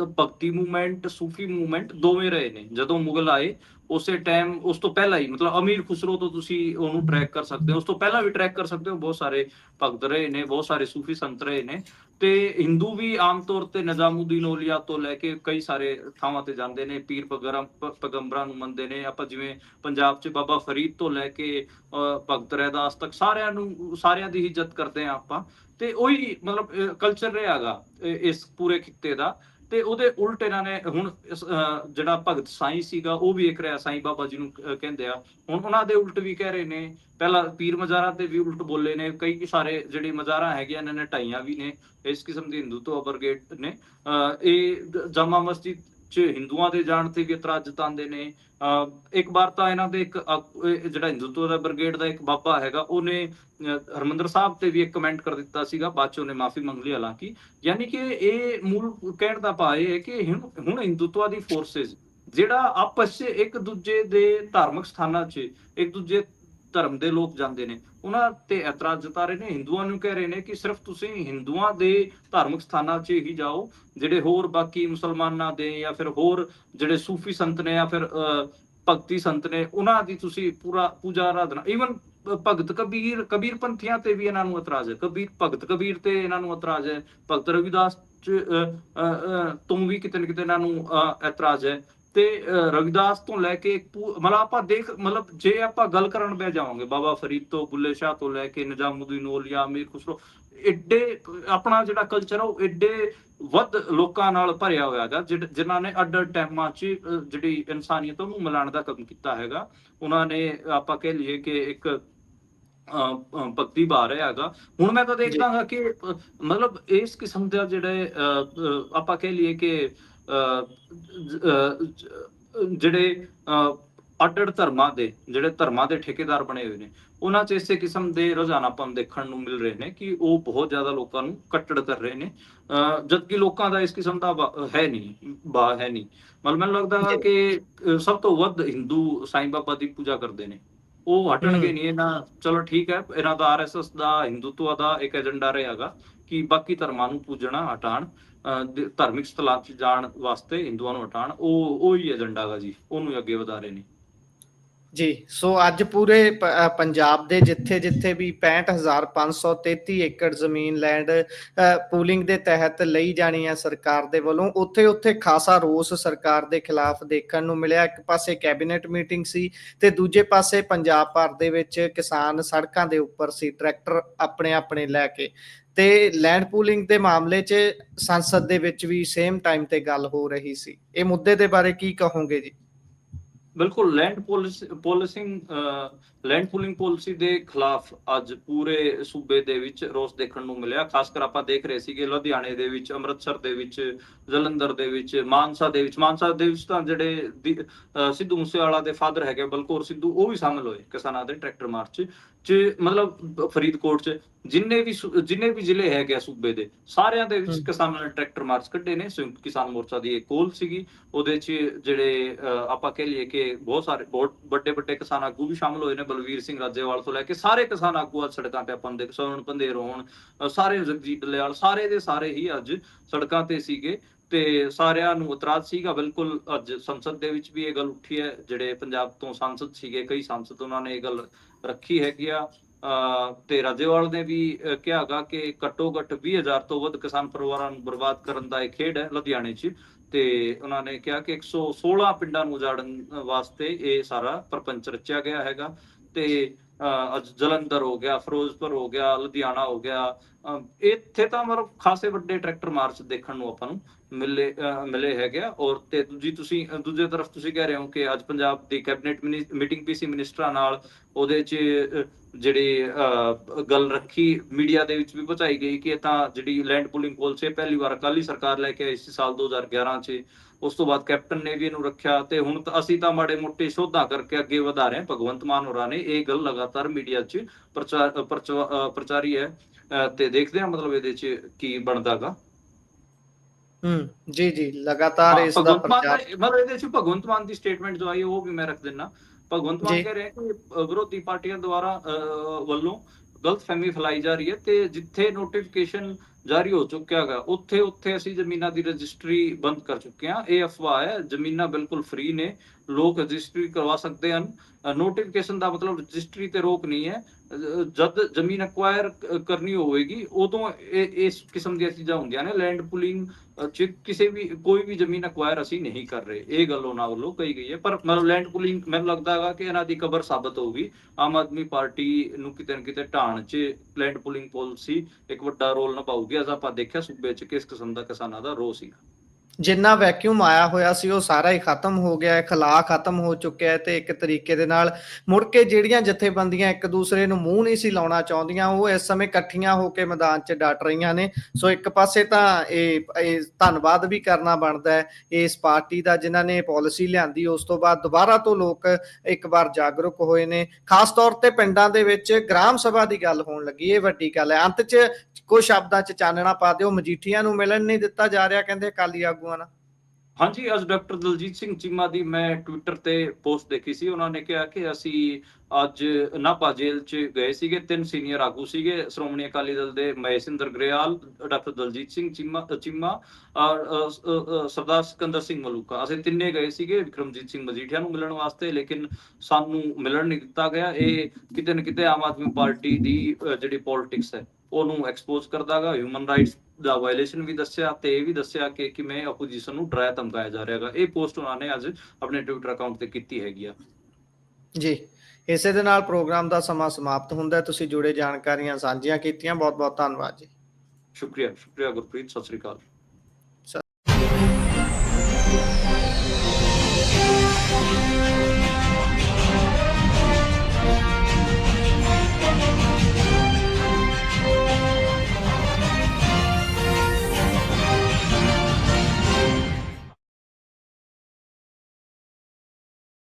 ਭਗਤੀ ਮੂਵਮੈਂਟ ਸੂਫੀ ਮੂਵਮੈਂਟ ਦੋਵੇਂ ਰਹੇ ਨੇ। ਜਦੋਂ ਮੁਗਲ ਆਏ ਉਸੇ ਟਾਈਮ ਉਸ ਤੋਂ ਪਹਿਲਾਂ ਹੀ ਮਤਲਬ ਅਮੀਰ ਖੁਸਰੋ ਤੋਂ ਤੁਸੀਂ ਉਹਨੂੰ ਟਰੈਕ ਕਰ ਸਕਦੇ ਹੋ। ਉਸ ਤੋਂ ਪਹਿਲਾਂ ਵੀ ਟਰੈਕ ਕਰ ਸਕਦੇ ਹੋ। ਬਹੁਤ ਸਾਰੇ ਭਗਤ ਰਹੇ ਨੇ ਬਹੁਤ ਸਾਰੇ ਸੂਫੀ ਸੰਤ ਰਹੇ ਨੇ। ਤੇ ਹਿੰਦੂ ਵੀ ਆਮ ਤੌਰ ਤੇ ਨਿਜ਼ਾਮੂਦੀਨ ਔਲੀਆ ਤੋਂ ਲੈ ਕੇ ਕਈ ਸਾਰੇ ਥਾਵਾਂ ਤੇ ਜਾਂਦੇ ਨੇ ਪੀਰ ਪਗਰਮ ਪ- ਪੈਗੰਬਰਾਂ ਨੂੰ ਮੰਨਦੇ ਨੇ। ਆਪਾਂ ਜਿਵੇਂ ਪੰਜਾਬ 'ਚ ਬਾਬਾ ਫਰੀਦ ਤੋਂ ਲੈ ਕੇ ਅਹ, ਭਗਤ ਰਹਿਦਾਸ ਤੱਕ ਸਾਰਿਆਂ ਨੂੰ ਸਾਰਿਆਂ ਦੀ ਇੱਜ਼ਤ ਕਰਦੇ ਆ ਆਪਾਂ। ਤੇ ਉਹੀ ਮਤਲਬ ਕਲਚਰ ਰਿਹਾਗਾ ਇਸ ਪੂਰੇ ਖਿੱਤੇ ਦਾ। ਤੇ ਉਹਦੇ ਉਲਟ ਇਹਨਾਂ ਨੇ ਹੁਣ ਜਿਹੜਾ ਭਗਤ ਸਾਈਂ ਸੀਗਾ ਉਹ ਵੀ ਇੱਕ ਰਿਹਾ ਸਾਈਂ ਬਾਬਾ ਜੀ ਨੂੰ ਕਹਿੰਦੇ ਆ। ਹੁਣ ਉਹਨਾਂ ਦੇ ਉਲਟ ਵੀ ਕਹਿ ਰਹੇ ਨੇ। ਪਹਿਲਾਂ ਪੀਰ ਮਜ਼ਾਰਾਂ ਤੇ ਵੀ ਉਲਟ ਬੋਲੇ ਨੇ। ਕਈ ਸਾਰੇ ਜਿਹੜੇ ਮਜ਼ਾਰਾਂ ਹੈਗੇ ਇਹਨਾਂ ਨੇ ਢਾਈਆਂ ਵੀ ਨੇ। ਇਸ ਕਿਸਮ ਦੀ ਹਿੰਦੂਤਵ ਬਰਗੇਡ ਨੇ। ਅਹ, ਇਹ ਜਾਮਾ ਮਸਜਿਦ ਚ ਹਿੰਦੂਆਂ ਦੇ ਜਾਣ ਤੇ ਵੀ ਇਤਰਾਜ਼ ਜਤਾਉਂਦੇ ਨੇ। ਇੱਕ ਵਾਰ ਤਾਂ ਇਹਨਾਂ ਦੇ ਇੱਕ ਜਿਹੜਾ ਹਿੰਦੂਤਵ ਦਾ ਬਰਗੇਡ ਦਾ ਇੱਕ ਬਾਬਾ ਹੈਗਾ, ਉਹਨੇ ਹਰਮੰਦਰ ਸਾਹਿਬ ਤੇ ਵੀ ਇੱਕ ਕਮੈਂਟ ਕਰ ਦਿੱਤਾ ਸੀਗਾ, ਬਾਅਦ ਚ ਉਹਨੇ ਮਾਫੀ ਮੰਗ ਲਈ ਹਾਲਾਂਕਿ। ਯਾਨੀ ਕਿ ਇਹ ਮੂਲ ਕਹਿਣ ਦਾ ਭਾਵ ਇਹ ਹੈ ਕਿ ਹੁਣ ਹੁਣ ਹਿੰਦੂਤਵਾ ਦੀ ਫੋਰਸਸ ਜਿਹੜਾ ਆਪਸ 'ਚ ਇੱਕ ਦੂਜੇ ਦੇ ਧਾਰਮਿਕ ਸਥਾਨਾਂ 'ਚ, ਇੱਕ ਦੂਜੇ ਧਰਮ ਦੇ ਲੋਕ ਜਾਂਦੇ ਨੇ ਉਹਨਾਂ ਤੇ ਇਤਰਾਜ਼ ਜਤਾ ਰਹੇ ਨੇ ਹਿੰਦੂਆਂ ਨੂੰ ਕਹਿ ਰਹੇ ਨੇ ਕਿ ਸਿਰਫ ਤੁਸੀਂ ਹਿੰਦੂਆਂ ਦੇ ਧਾਰਮਿਕ ਸਥਾਨਾਂ 'ਚ ਹੀ ਜਾਓ ਜਿਹੜੇ ਹੋਰ ਬਾਕੀ ਮੁਸਲਮਾਨਾਂ ਦੇ ਜਾਂ ਫਿਰ ਹੋਰ ਜਿਹੜੇ ਸੂਫੀ ਸੰਤ ਨੇ ਜਾਂ ਫਿਰ ਭਗਤੀ ਸੰਤ ਨੇ ਉਹਨਾਂ ਦੀ ਤੁਸੀਂ ਪੂਰਾ ਪੂਜਾ ਆਰਾਧਨਾ ਈਵਨ ਭਗਤ ਕਬੀਰ ਕਬੀਰ ਪੰਥੀਆਂ ਤੇ ਵੀ ਇਹਨਾਂ ਨੂੰ ਇਤਰਾਜ਼ ਹੈ। ਕਬੀਰ ਭਗਤ ਕਬੀਰ ਤੇ ਇਹਨਾਂ ਨੂੰ ਇਤਰਾਜ਼ ਹੈ ਭਗਤ ਰਵਿਦਾਸ ਚ ਤੋਂ ਵੀ ਕਿਤੇ ਨਾ ਕਿਤੇ ਇਹਨਾਂ ਨੂੰ ਅਹ, ਇਤਰਾਜ਼ ਹੈ। ਤੇ ਅਹ, ਰਵਿਦਾਸ ਤੋਂ ਲੈ ਕੇ ਮਤਲਬ ਆਪਾਂ ਦੇਖ ਮਤਲਬ ਜੇ ਆਪਾਂ ਗੱਲ ਕਰਨ ਬਹਿ ਜਾਵਾਂਗੇ ਬਾਬਾ ਫਰੀਦ ਤੋਂ ਬੁੱਲੇ ਸ਼ਾਹ ਤੋਂ ਲੈ ਕੇ ਨਿਜ਼ਾਮੁਦੀਨ ਔਲੀਆ ਅਮੀਰ ਖੁਸਰੋ ਏਡੇ ਆਪਣਾ ਜਿਹੜਾ ਕਲਚਰ ਆ ਉਹ ਏਡੇ ਵੱਧ ਲੋਕਾਂ ਨਾਲ ਭਰਿਆ ਹੋਇਆ ਹੈਗਾ ਜਿਨ੍ਹਾਂ ਨੇ ਅੱਡ ਟਾਈਮਾਂ 'ਚ ਜਿਹੜੀ ਇਨਸਾਨੀਅਤ ਨੂੰ ਮਿਲਾਉਣ ਦਾ ਕੰਮ ਕੀਤਾ ਹੈਗਾ। ਉਹਨਾਂ ਨੇ ਆਪਾਂ ਕਹਿ ਲਈਏ ਕਿ ਇੱਕ ਭਗਤੀ ਬਾ ਰਿਹਾ ਹੈਗਾ। ਹੁਣ ਮੈਂ ਤਾਂ ਦੇਖਦਾ ਹਾਂ ਕਿ ਮਤਲਬ ਇਸ ਕਿਸਮ ਦਾ ਜਿਹੜੇ ਆਪਾਂ ਕਹਿ ਲਈਏ ਕਿ ਜਿਹੜੇ ਅਹ, ਅੱਡ ਅੱਡ ਧਰਮਾਂ ਦੇ ਜਿਹੜੇ ਧਰਮਾਂ ਦੇ ਠੇਕੇਦਾਰ ਬਣੇ ਹੋਏ ਨੇ ਉਹਨਾਂ 'ਚ ਇਸੇ ਕਿਸਮ ਦੇ ਰੁਝਾਨ ਆਪਾਂ ਨੂੰ ਦੇਖਣ ਨੂੰ ਮਿਲ ਰਹੇ ਨੇ ਕਿ ਉਹ ਬਹੁਤ ਜ਼ਿਆਦਾ ਲੋਕਾਂ ਨੂੰ ਕੱਟੜ ਕਰ ਰਹੇ ਨੇ ਜਦਕਿ ਲੋਕਾਂ ਦਾ ਇਸ ਕਿਸਮ ਦਾ ਹੈ ਨਹੀਂ ਬਾ ਹੈ ਨਹੀਂ ਮਤਲਬ ਮੈਨੂੰ ਲੱਗਦਾ। ਕਿ ਸਭ ਤੋਂ ਵੱਧ ਹਿੰਦੂ ਸਾਈਂ ਬਾਬਾ ਦੀ ਪੂਜਾ ਕਰਦੇ ਨੇ ਉਹ ਹਟਣਗੇ। ਨਹੀਂ ਇਹਨਾਂ ਚਲੋ ਠੀਕ ਹੈ ਇਹਨਾਂ ਦਾ ਆਰਐਸਐਸ ਦਾ ਹਿੰਦੂਤਵ ਦਾ ਇੱਕ ਏਜੰਡਾ ਰਹੇਗਾ ਕਿ ਬਾਕੀ ਧਰਮਾਂ ਨੂੰ ਪੂਜਣਾ ਹਟਾਣ ਅਹ, ਧਾਰਮਿਕ ਸਥਲਾਂ 'ਚ ਜਾਣ ਵਾਸਤੇ ਹਿੰਦੂਆਂ ਨੂੰ ਹਟਾਣ ਉਹ ਉਹ ਹੀ ਏਜੰਡਾ ਹੈਗਾ ਜੀ ਉਹਨੂੰ ਅੱਗੇ ਵਧਾ ਰਹੇ ਨੇ।
ਜੀ, ਸੋ ਅੱਜ ਪੂਰੇ ਪੰਜਾਬ ਦੇ ਜਿੱਥੇ ਜਿੱਥੇ ਵੀ 65533 ਏਕੜ ਜ਼ਮੀਨ ਲੈਂਡ ਪੂਲਿੰਗ ਦੇ ਤਹਿਤ ਲਈ ਜਾਣੀ ਹੈ ਸਰਕਾਰ ਦੇ ਵੱਲੋਂ ਉੱਥੇ ਉੱਥੇ ਖਾਸਾ ਰੋਸ ਸਰਕਾਰ ਦੇ ਖਿਲਾਫ ਦੇਖਣ ਨੂੰ ਮਿਲਿਆ। ਇੱਕ ਪਾਸੇ ਕੈਬਨਿਟ ਮੀਟਿੰਗ ਸੀ ਤੇ ਦੂਜੇ ਪਾਸੇ ਪੰਜਾਬ ਭਰ ਦੇ ਵਿੱਚ ਕਿਸਾਨ ਸੜਕਾਂ ਦੇ ਉੱਪਰ ਸੀ, ਟਰੈਕਟਰ ਆਪਣੇ ਆਪਣੇ ਲੈ ਕੇ। ਤੇ ਲੈਂਡ ਪੂਲਿੰਗ ਦੇ ਮਾਮਲੇ 'ਚ ਸੰਸਦ ਦੇ ਵਿੱਚ ਵੀ ਸੇਮ ਟਾਈਮ ਤੇ ਗੱਲ ਹੋ ਰਹੀ ਸੀ। ਇਹ ਮੁੱਦੇ ਦੇ ਬਾਰੇ ਕੀ ਕਹੋਗੇ ਜੀ?
ਬਿਲਕੁਲ land policing land pooling policy ਦੇ ਖਿਲਾਫ ਅੱਜ ਪੂਰੇ ਸੂਬੇ ਦੇ ਵਿੱਚ ਰੋਸ ਦੇਖਣ ਨੂੰ ਮਿਲਿਆ। ਖਾਸ ਕਰ ਆਪਾਂ ਦੇਖ ਰਹੇ ਸੀਗੇ ਲੁਧਿਆਣੇ ਦੇ ਵਿੱਚ, ਅੰਮ੍ਰਿਤਸਰ ਦੇ ਵਿੱਚ ਜਲੰਧਰ ਦੇ ਵਿੱਚ ਮਾਨਸਾ ਦੇ ਵਿੱਚ। ਮਾਨਸਾ ਦੇ ਵਿੱਚ ਤਾਂ ਜਿਹੜੇ ਸਿੱਧੂ ਮੂਸੇਵਾਲਾ ਦੇ ਫਾਦਰ ਹੈਗੇ ਬਲਕੌਰ ਸਿੱਧੂ ਉਹ ਵੀ ਸ਼ਾਮਲ ਹੋਏ ਕਿਸਾਨਾਂ ਦੇ ਟਰੈਕਟਰ ਮਾਰਚ ਚ। ਮਤਲਬ ਫਰੀਦਕੋਟ ਚ ਜਿੰਨੇ ਵੀ ਜਿੰਨੇ ਵੀ ਜ਼ਿਲ੍ਹੇ ਹੈਗੇ ਸੂਬੇ ਦੇ ਸਾਰਿਆਂ ਦੇ ਵਿੱਚ। ਕਿਸਾਨਾਂ ਨੇ ਟਰੈਕਟਰ ਮਾਰਚ ਕੱਢੇ ਨੇ। ਸੰਯੁਕਤ ਕਿਸਾਨ ਮੋਰਚਾ ਦੀ ਇੱਕ ਕੋਲ ਸੀਗੀ। ਉਹਦੇ ਚ ਜਿਹੜੇ ਆਪਾਂ ਕਹਿ ਲਈਏ ਕਿ ਬਹੁਤ ਸਾਰੇ ਬਹੁਤ ਵੱਡੇ ਵੱਡੇ ਕਿਸਾਨ ਆਗੂ ਵੀ ਸ਼ਾਮਲ ਹੋਏ ਨੇ। ਬਲਵੀਰ ਸਿੰਘ ਰਾਜੇਵਾਲ ਤੋਂ ਲੈ ਕੇ ਸਾਰੇ ਕਿਸਾਨ ਆਗੂ ਅੱਜ ਸੜਕਾਂ ਤੇ ਆਪਾਂ ਦੇਖ ਸੋਹਣ ਪੰਦੇਰ ਹੋਣ ਸਾਰੇ ਜਗਜੀਤ ਦਲਿਆਲ ਸਾਰੇ ਦੇ ਸਾਰੇ ਹੀ ਅੱਜ ਸੜਕਾਂ ਤੇ ਸੀਗੇ। ਤੇ ਸਾਰਿਆਂ ਨੂੰ ਇਤਰਾਜ਼ ਸੀਗਾ ਬਿਲਕੁਲ ਅੱਜ ਸੰਸਦ ਦੇ ਵਿੱਚ ਵੀ ਇਹ ਗੱਲ ਉੱਠੀ ਹੈ ਜਿਹੜੇ ਪੰਜਾਬ ਤੋਂ ਸੰਸਦ ਸੀਗੇ ਕਈ ਸੰਸਦ ਉਹਨਾਂ ਨੇ ਇਹ ਗੱਲ ਰੱਖੀ ਹੈਗੀ ਆ। ਤੇ ਰਾਜੇਵਾਲ ਨੇ ਵੀ ਕਿਹਾਗਾ ਕਿ ਘੱਟੋ ਘੱਟ 20000 ਤੋਂ ਵੱਧ ਕਿਸਾਨ ਪਰਿਵਾਰਾਂ ਨੂੰ ਬਰਬਾਦ ਕਰਨ ਦਾ ਇਹ ਖੇਡ ਹੈ ਲੁਧਿਆਣੇ 'ਚ। ਤੇ ਉਹਨਾਂ ਨੇ ਕਿਹਾ ਕਿ 116 ਪਿੰਡਾਂ ਨੂੰ ਉਜਾੜਨ ਵਾਸਤੇ ਇਹ ਸਾਰਾ ਪ੍ਰਪੰਚ ਰਚਿਆ ਗਿਆ ਹੈਗਾ। ਤੇ ਅਹ, ਅੱਜ ਜਲੰਧਰ ਹੋ ਗਿਆ ਫਿਰੋਜ਼ਪੁਰ ਹੋ ਗਿਆ ਲੁਧਿਆਣਾ ਹੋ ਗਿਆ। ਇੱਥੇ ਤਾਂ ਮਤਲਬ ਖਾਸੇ ਵੱਡੇ ਟਰੈਕਟਰ ਮਾਰਚ ਦੇਖਣ ਨੂੰ ਆਪਾਂ ਨੂੰ ਮਿਲੇ ਮਿਲੇ ਹੈਗੇ ਆ। ਔਰ ਤੇ ਦੂਜੀ ਤੁਸੀਂ ਦੂਜੇ ਤਰਫ ਤੁਸੀਂ ਕਹਿ ਰਹੇ ਹੋ ਕਿ ਅੱਜ ਪੰਜਾਬ ਦੀ ਕੈਬਨਿਟ ਮੀਟਿੰਗ ਪੀਸੀ ਮਿਨਿਸਟਰਾਂ ਨਾਲ ਉਹਦੇ 'ਚ ਜਿਹੜੀ ਗੱਲ ਰੱਖੀ ਮੀਡੀਆ ਦੇ ਵਿੱਚ ਵੀ ਪਹੁੰਚਾਈ ਗਈ ਕਿ ਇਹ ਤਾਂ ਜਿਹੜੀ ਲੈਂਡ ਪੂਲਿੰਗ ਪਾਲਿਸੀ ਪਹਿਲੀ ਵਾਰ ਅਕਾਲੀ ਸਰਕਾਰ ਲੈ ਕੇ ਆਈ ਸੀ ਸਾਲ 2011 ਚ। ਉਸ ਤੋਂ ਬਾਅਦ ਕੈਪਟਨ ਨੇ ਵੀ ਇਹਨੂੰ ਰੱਖਿਆ ਤੇ ਹੁਣ ਤਾਂ ਅਸੀਂ ਤਾਂ ਮਾੜੇ ਮੋਟੇ ਸ਼ੋਧਾਂ ਕਰਕੇ ਅੱਗੇ ਵਧਾ ਰਹੇ ਹਾਂ। ਭਗਵੰਤ ਮਾਨ ਹੋਰਾਂ ਨੇ ਇਹ ਗੱਲ ਲਗਾਤਾਰ ਮੀਡੀਆ 'ਚ ਪ੍ਰਚਾਰ ਅਹ, ਪ੍ਰਚਾਰੀ ਹੈ। ਤੇ ਦੇਖਦੇ ਹਾਂ ਮਤਲਬ ਇਹਦੇ 'ਚ ਕੀ ਬਣਦਾਗਾ।
ਹੂੰ ਜੀ ਜੀ ਲਗਾਤਾਰ ਇਸ ਦਾ
ਭਗਵੰਤ ਮਾਨ
ਪ੍ਰਚਾਰ
ਦਾ- ਮਤਲਬ ਇਹਦੇ 'ਚ ਭਗਵੰਤ ਮਾਨ ਦੀ ਸਟੇਟਮੈਂਟ ਜੋ ਆਈ ਹੈ, ਉਹ ਵੀ ਮੈਂ ਰੱਖ ਦਿੰਨਾ। ਭਗਵੰਤ ਮਾਨ
ਜੀ।
ਕਹਿ ਰਿਹਾ ਕਿ ਵਿਰੋਧੀ ਪਾਰਟੀਆਂ ਦੁਆਰਾ ਅਹ, ਵੱਲੋਂ ਗਲਤ ਫਹਿਮੀ ਫੈਲਾਈ ਜਾ ਰਹੀ ਹੈ ਤੇ ਜਿੱਥੇ ਨੋਟੀਫਿਕੇਸ਼ਨ ਜਾਰੀ ਹੋ ਚੁੱਕਿਆ ਹੈਗਾ ਉੱਥੇ ਉੱਥੇ ਅਸੀਂ ਜ਼ਮੀਨਾਂ ਦੀ ਰਜਿਸਟਰੀ ਬੰਦ ਕਰ ਚੁੱਕੇ ਹਾਂ। ਇਹ ਅਫਵਾਹ ਹੈ ਜ਼ਮੀਨਾਂ ਬਿਲਕੁਲ ਫ੍ਰੀ ਨੇ। ਲੋਕ ਰਜਿਸਟਰੀ ਕਰਵਾ ਸਕਦੇ ਹਨ। ਨੋਟੀਫਿਕੇਸ਼ਨ ਦਾ ਮਤਲਬ ਰਜਿਸਟਰੀ ਤੇ ਰੋਕ ਨਹੀਂ ਹੈ। ਜਦ ਜ਼ਮੀਨ ਅਕਵਾਇਰ ਕਰਨੀ ਹੋਵੇਗੀ, ਉਦੋਂ ਇਸ ਕਿਸਮ ਦੀਆਂ ਚੀਜ਼ਾਂ ਹੁੰਦੀਆਂ ਨੇ। ਲੈਂਡ ਪੁਲਿੰਗ ਚ ਕਿਸੇ ਵੀ, ਕੋਈ ਵੀ ਜ਼ਮੀਨ ਅਕਵਾਇਰ ਅਸੀਂ ਨਹੀਂ ਕਰ ਰਹੇ। ਇਹ ਗੱਲ ਉਹਨਾਂ ਵੱਲੋਂ ਕਹੀ ਗਈ ਹੈ। ਪਰ ਮਤਲਬ ਲੈਂਡ ਪੁਲਿੰਗ ਮੈਨੂੰ ਲੱਗਦਾ ਹੈਗਾ ਕਿ ਇਹਨਾਂ ਦੀ ਕਬਰ ਸਾਬਤ ਹੋਊਗੀ। ਆਮ ਆਦਮੀ ਪਾਰਟੀ ਨੂੰ ਕਿਤੇ ਨਾ ਕਿਤੇ ਢਾਣ 'ਚ ਲੈਂਡ ਪੁਲਿੰਗ ਪਾਲਿਸੀ ਇੱਕ ਵੱਡਾ ਰੋਲ ਨਿਭਾਊਗੀ। as ਆਪਾਂ ਦੇਖਿਆ ਸੂਬੇ 'ਚ ਕਿਸ ਕਿਸਮ ਦਾ ਕਿਸਾਨਾਂ ਦਾ ਰੋਹ ਸੀਗਾ।
ਜਿੰਨਾ ਵੈਕਿਊਮ ਆਇਆ ਹੋਇਆ ਸੀ, ਉਹ ਸਾਰਾ ਹੀ ਖਤਮ ਹੋ ਗਿਆ ਹੈ ਖਲਾ ਖਤਮ ਹੋ ਚੁੱਕਿਆ ਹੈ ਤੇ ਇੱਕ ਤਰੀਕੇ ਦੇ ਨਾਲ ਮੁੜ ਕੇ ਜਿਹੜੀਆਂ ਜਥੇਬੰਦੀਆਂ ਇੱਕ ਦੂਸਰੇ ਨੂੰ ਮੂੰਹ ਨਹੀਂ ਸੀ ਲਾਉਣਾ ਚਾਹੁੰਦੀਆਂ, ਉਹ ਇਸ ਸਮੇਂ ਇਕੱਠੀਆਂ ਹੋ ਕੇ ਮੈਦਾਨ 'ਚ ਡਟ ਰਹੀਆਂ ਨੇ। ਸੋ ਇੱਕ ਪਾਸੇ ਤਾਂ ਇਹ ਧੰਨਵਾਦ ਵੀ ਕਰਨਾ ਬਣਦਾ ਹੈ ਇਸ ਪਾਰਟੀ ਦਾ, ਜਿਨ੍ਹਾਂ ਨੇ ਪਾਲਿਸੀ ਲਿਆਂਦੀ, ਉਸ ਤੋਂ ਬਾਅਦ ਦੁਬਾਰਾ ਤੋਂ ਲੋਕ ਇੱਕ ਵਾਰ ਜਾਗਰੂਕ ਹੋਏ ਨੇ। ਖਾਸ ਤੌਰ ਤੇ ਪਿੰਡਾਂ ਦੇ ਵਿੱਚ ਗ੍ਰਾਮ ਸਭਾ ਦੀ ਗੱਲ ਹੋਣ ਲੱਗੀ, ਇਹ ਵੱਡੀ ਗੱਲ ਹੈ। ਅੰਤ 'ਚ ਕੁਝ ਸ਼ਬਦਾਂ 'ਚ ਚਾਨਣਾ ਪਾ ਦਿਓ, ਮਜੀਠੀਆਂ ਨੂੰ ਮਿਲਣ ਨਹੀਂ ਦਿੱਤਾ ਜਾ ਰਿਹਾ, ਕਹਿੰਦੇ ਅਕਾਲੀ ਆਗੂ ਆਗੂਆਂ ਨਾਲ
ਹਾਂਜੀ, ਅੱਜ ਡਾਕਟਰ ਦਲਜੀਤ ਸਿੰਘ ਚੀਮਾ ਦੀ ਮੈਂ ਟਵਿੱਟਰ ਤੇ ਪੋਸਟ ਦੇਖੀ ਸੀ। ਉਹਨਾਂ ਨੇ ਕਿਹਾ ਕਿ ਅਸੀਂ ਅੱਜ ਨਾਭਾ ਜੇਲ੍ਹ 'ਚ ਗਏ ਸੀਗੇ। ਤਿੰਨ ਸੀਨੀਅਰ ਆਗੂ ਸੀਗੇ। ਸ਼੍ਰੋਮਣੀ ਅਕਾਲੀ ਦਲ ਦੇ ਮਹੇਸ਼ਿੰਦਰ ਗਰੇਵਾਲ, ਡਾਕਟਰ ਦਲਜੀਤ ਸਿੰਘ ਚੀਮਾ ਚੀਮਾ, ਔਰ ਸਰਦਾਰ ਸਿਕੰਦਰ ਸਿੰਘ ਮਲੂਕਾ। ਅਸੀਂ ਤਿੰਨੇ ਗਏ ਸੀਗੇ ਵਿਕਰਮਜੀਤ ਸਿੰਘ ਮਜੀਠੀਆ ਨੂੰ ਮਿਲਣ ਵਾਸਤੇ, ਲੇਕਿਨ ਸਾਨੂੰ ਮਿਲਣ ਨਹੀਂ ਦਿੱਤਾ ਗਿਆ। ਇਹ ਕਿਤੇ ਨਾ ਕਿਤੇ ਆਮ ਆਦਮੀ ਪਾਰਟੀ ਦੀ ਜਿਹੜੀ ਪੋਲਿਟਿਕਸ ਹੈ, ਉਹਨੂੰ ਐਕਸਪੋਜ਼ ਕਰਦਾਗਾ ਹਿਊਮਨ ਰਾਈਟਸ ਦਾ ਵਾਇਲੇਸ਼ਨ ਵੀ ਦੱਸਿਆ ਤੇ ਇਹ ਵੀ ਦੱਸਿਆ ਕਿ ਕਿਵੇਂ ਆਪੋਜੀਸ਼ਨ ਨੂੰ ਡਰਾਇਆ ਧਮਕਾਇਆ ਜਾ ਰਿਹਾ ਹੈਗਾ। ਇਹ ਪੋਸਟ ਉਹਨਾਂ ਨੇ ਅੱਜ ਆਪਣੇ ਟਵਿੱਟਰ ਅਕਾਊਂਟ ਤੇ ਕੀਤੀ ਹੈਗੀ ਆ।
ਜੀ ਇਸੇ ਦੇ ਨਾਲ ਪ੍ਰੋਗਰਾਮ ਦਾ ਸਮਾਂ ਸਮਾਪਤ ਹੁੰਦਾ ਹੈ। ਤੁਸੀਂ ਜੁੜੇ ਜਾਣਕਾਰੀਆਂ ਸਾਂਝੀਆਂ ਕੀਤੀਆਂ। ਬਹੁਤ ਬਹੁਤ ਧੰਨਵਾਦ ਜੀ।
ਸ਼ੁਕਰੀਆ ਸ਼ੁਕਰੀਆ ਗੁਰਪ੍ਰੀਤ। ਸਤਿ ਸ੍ਰੀ ਅਕਾਲ।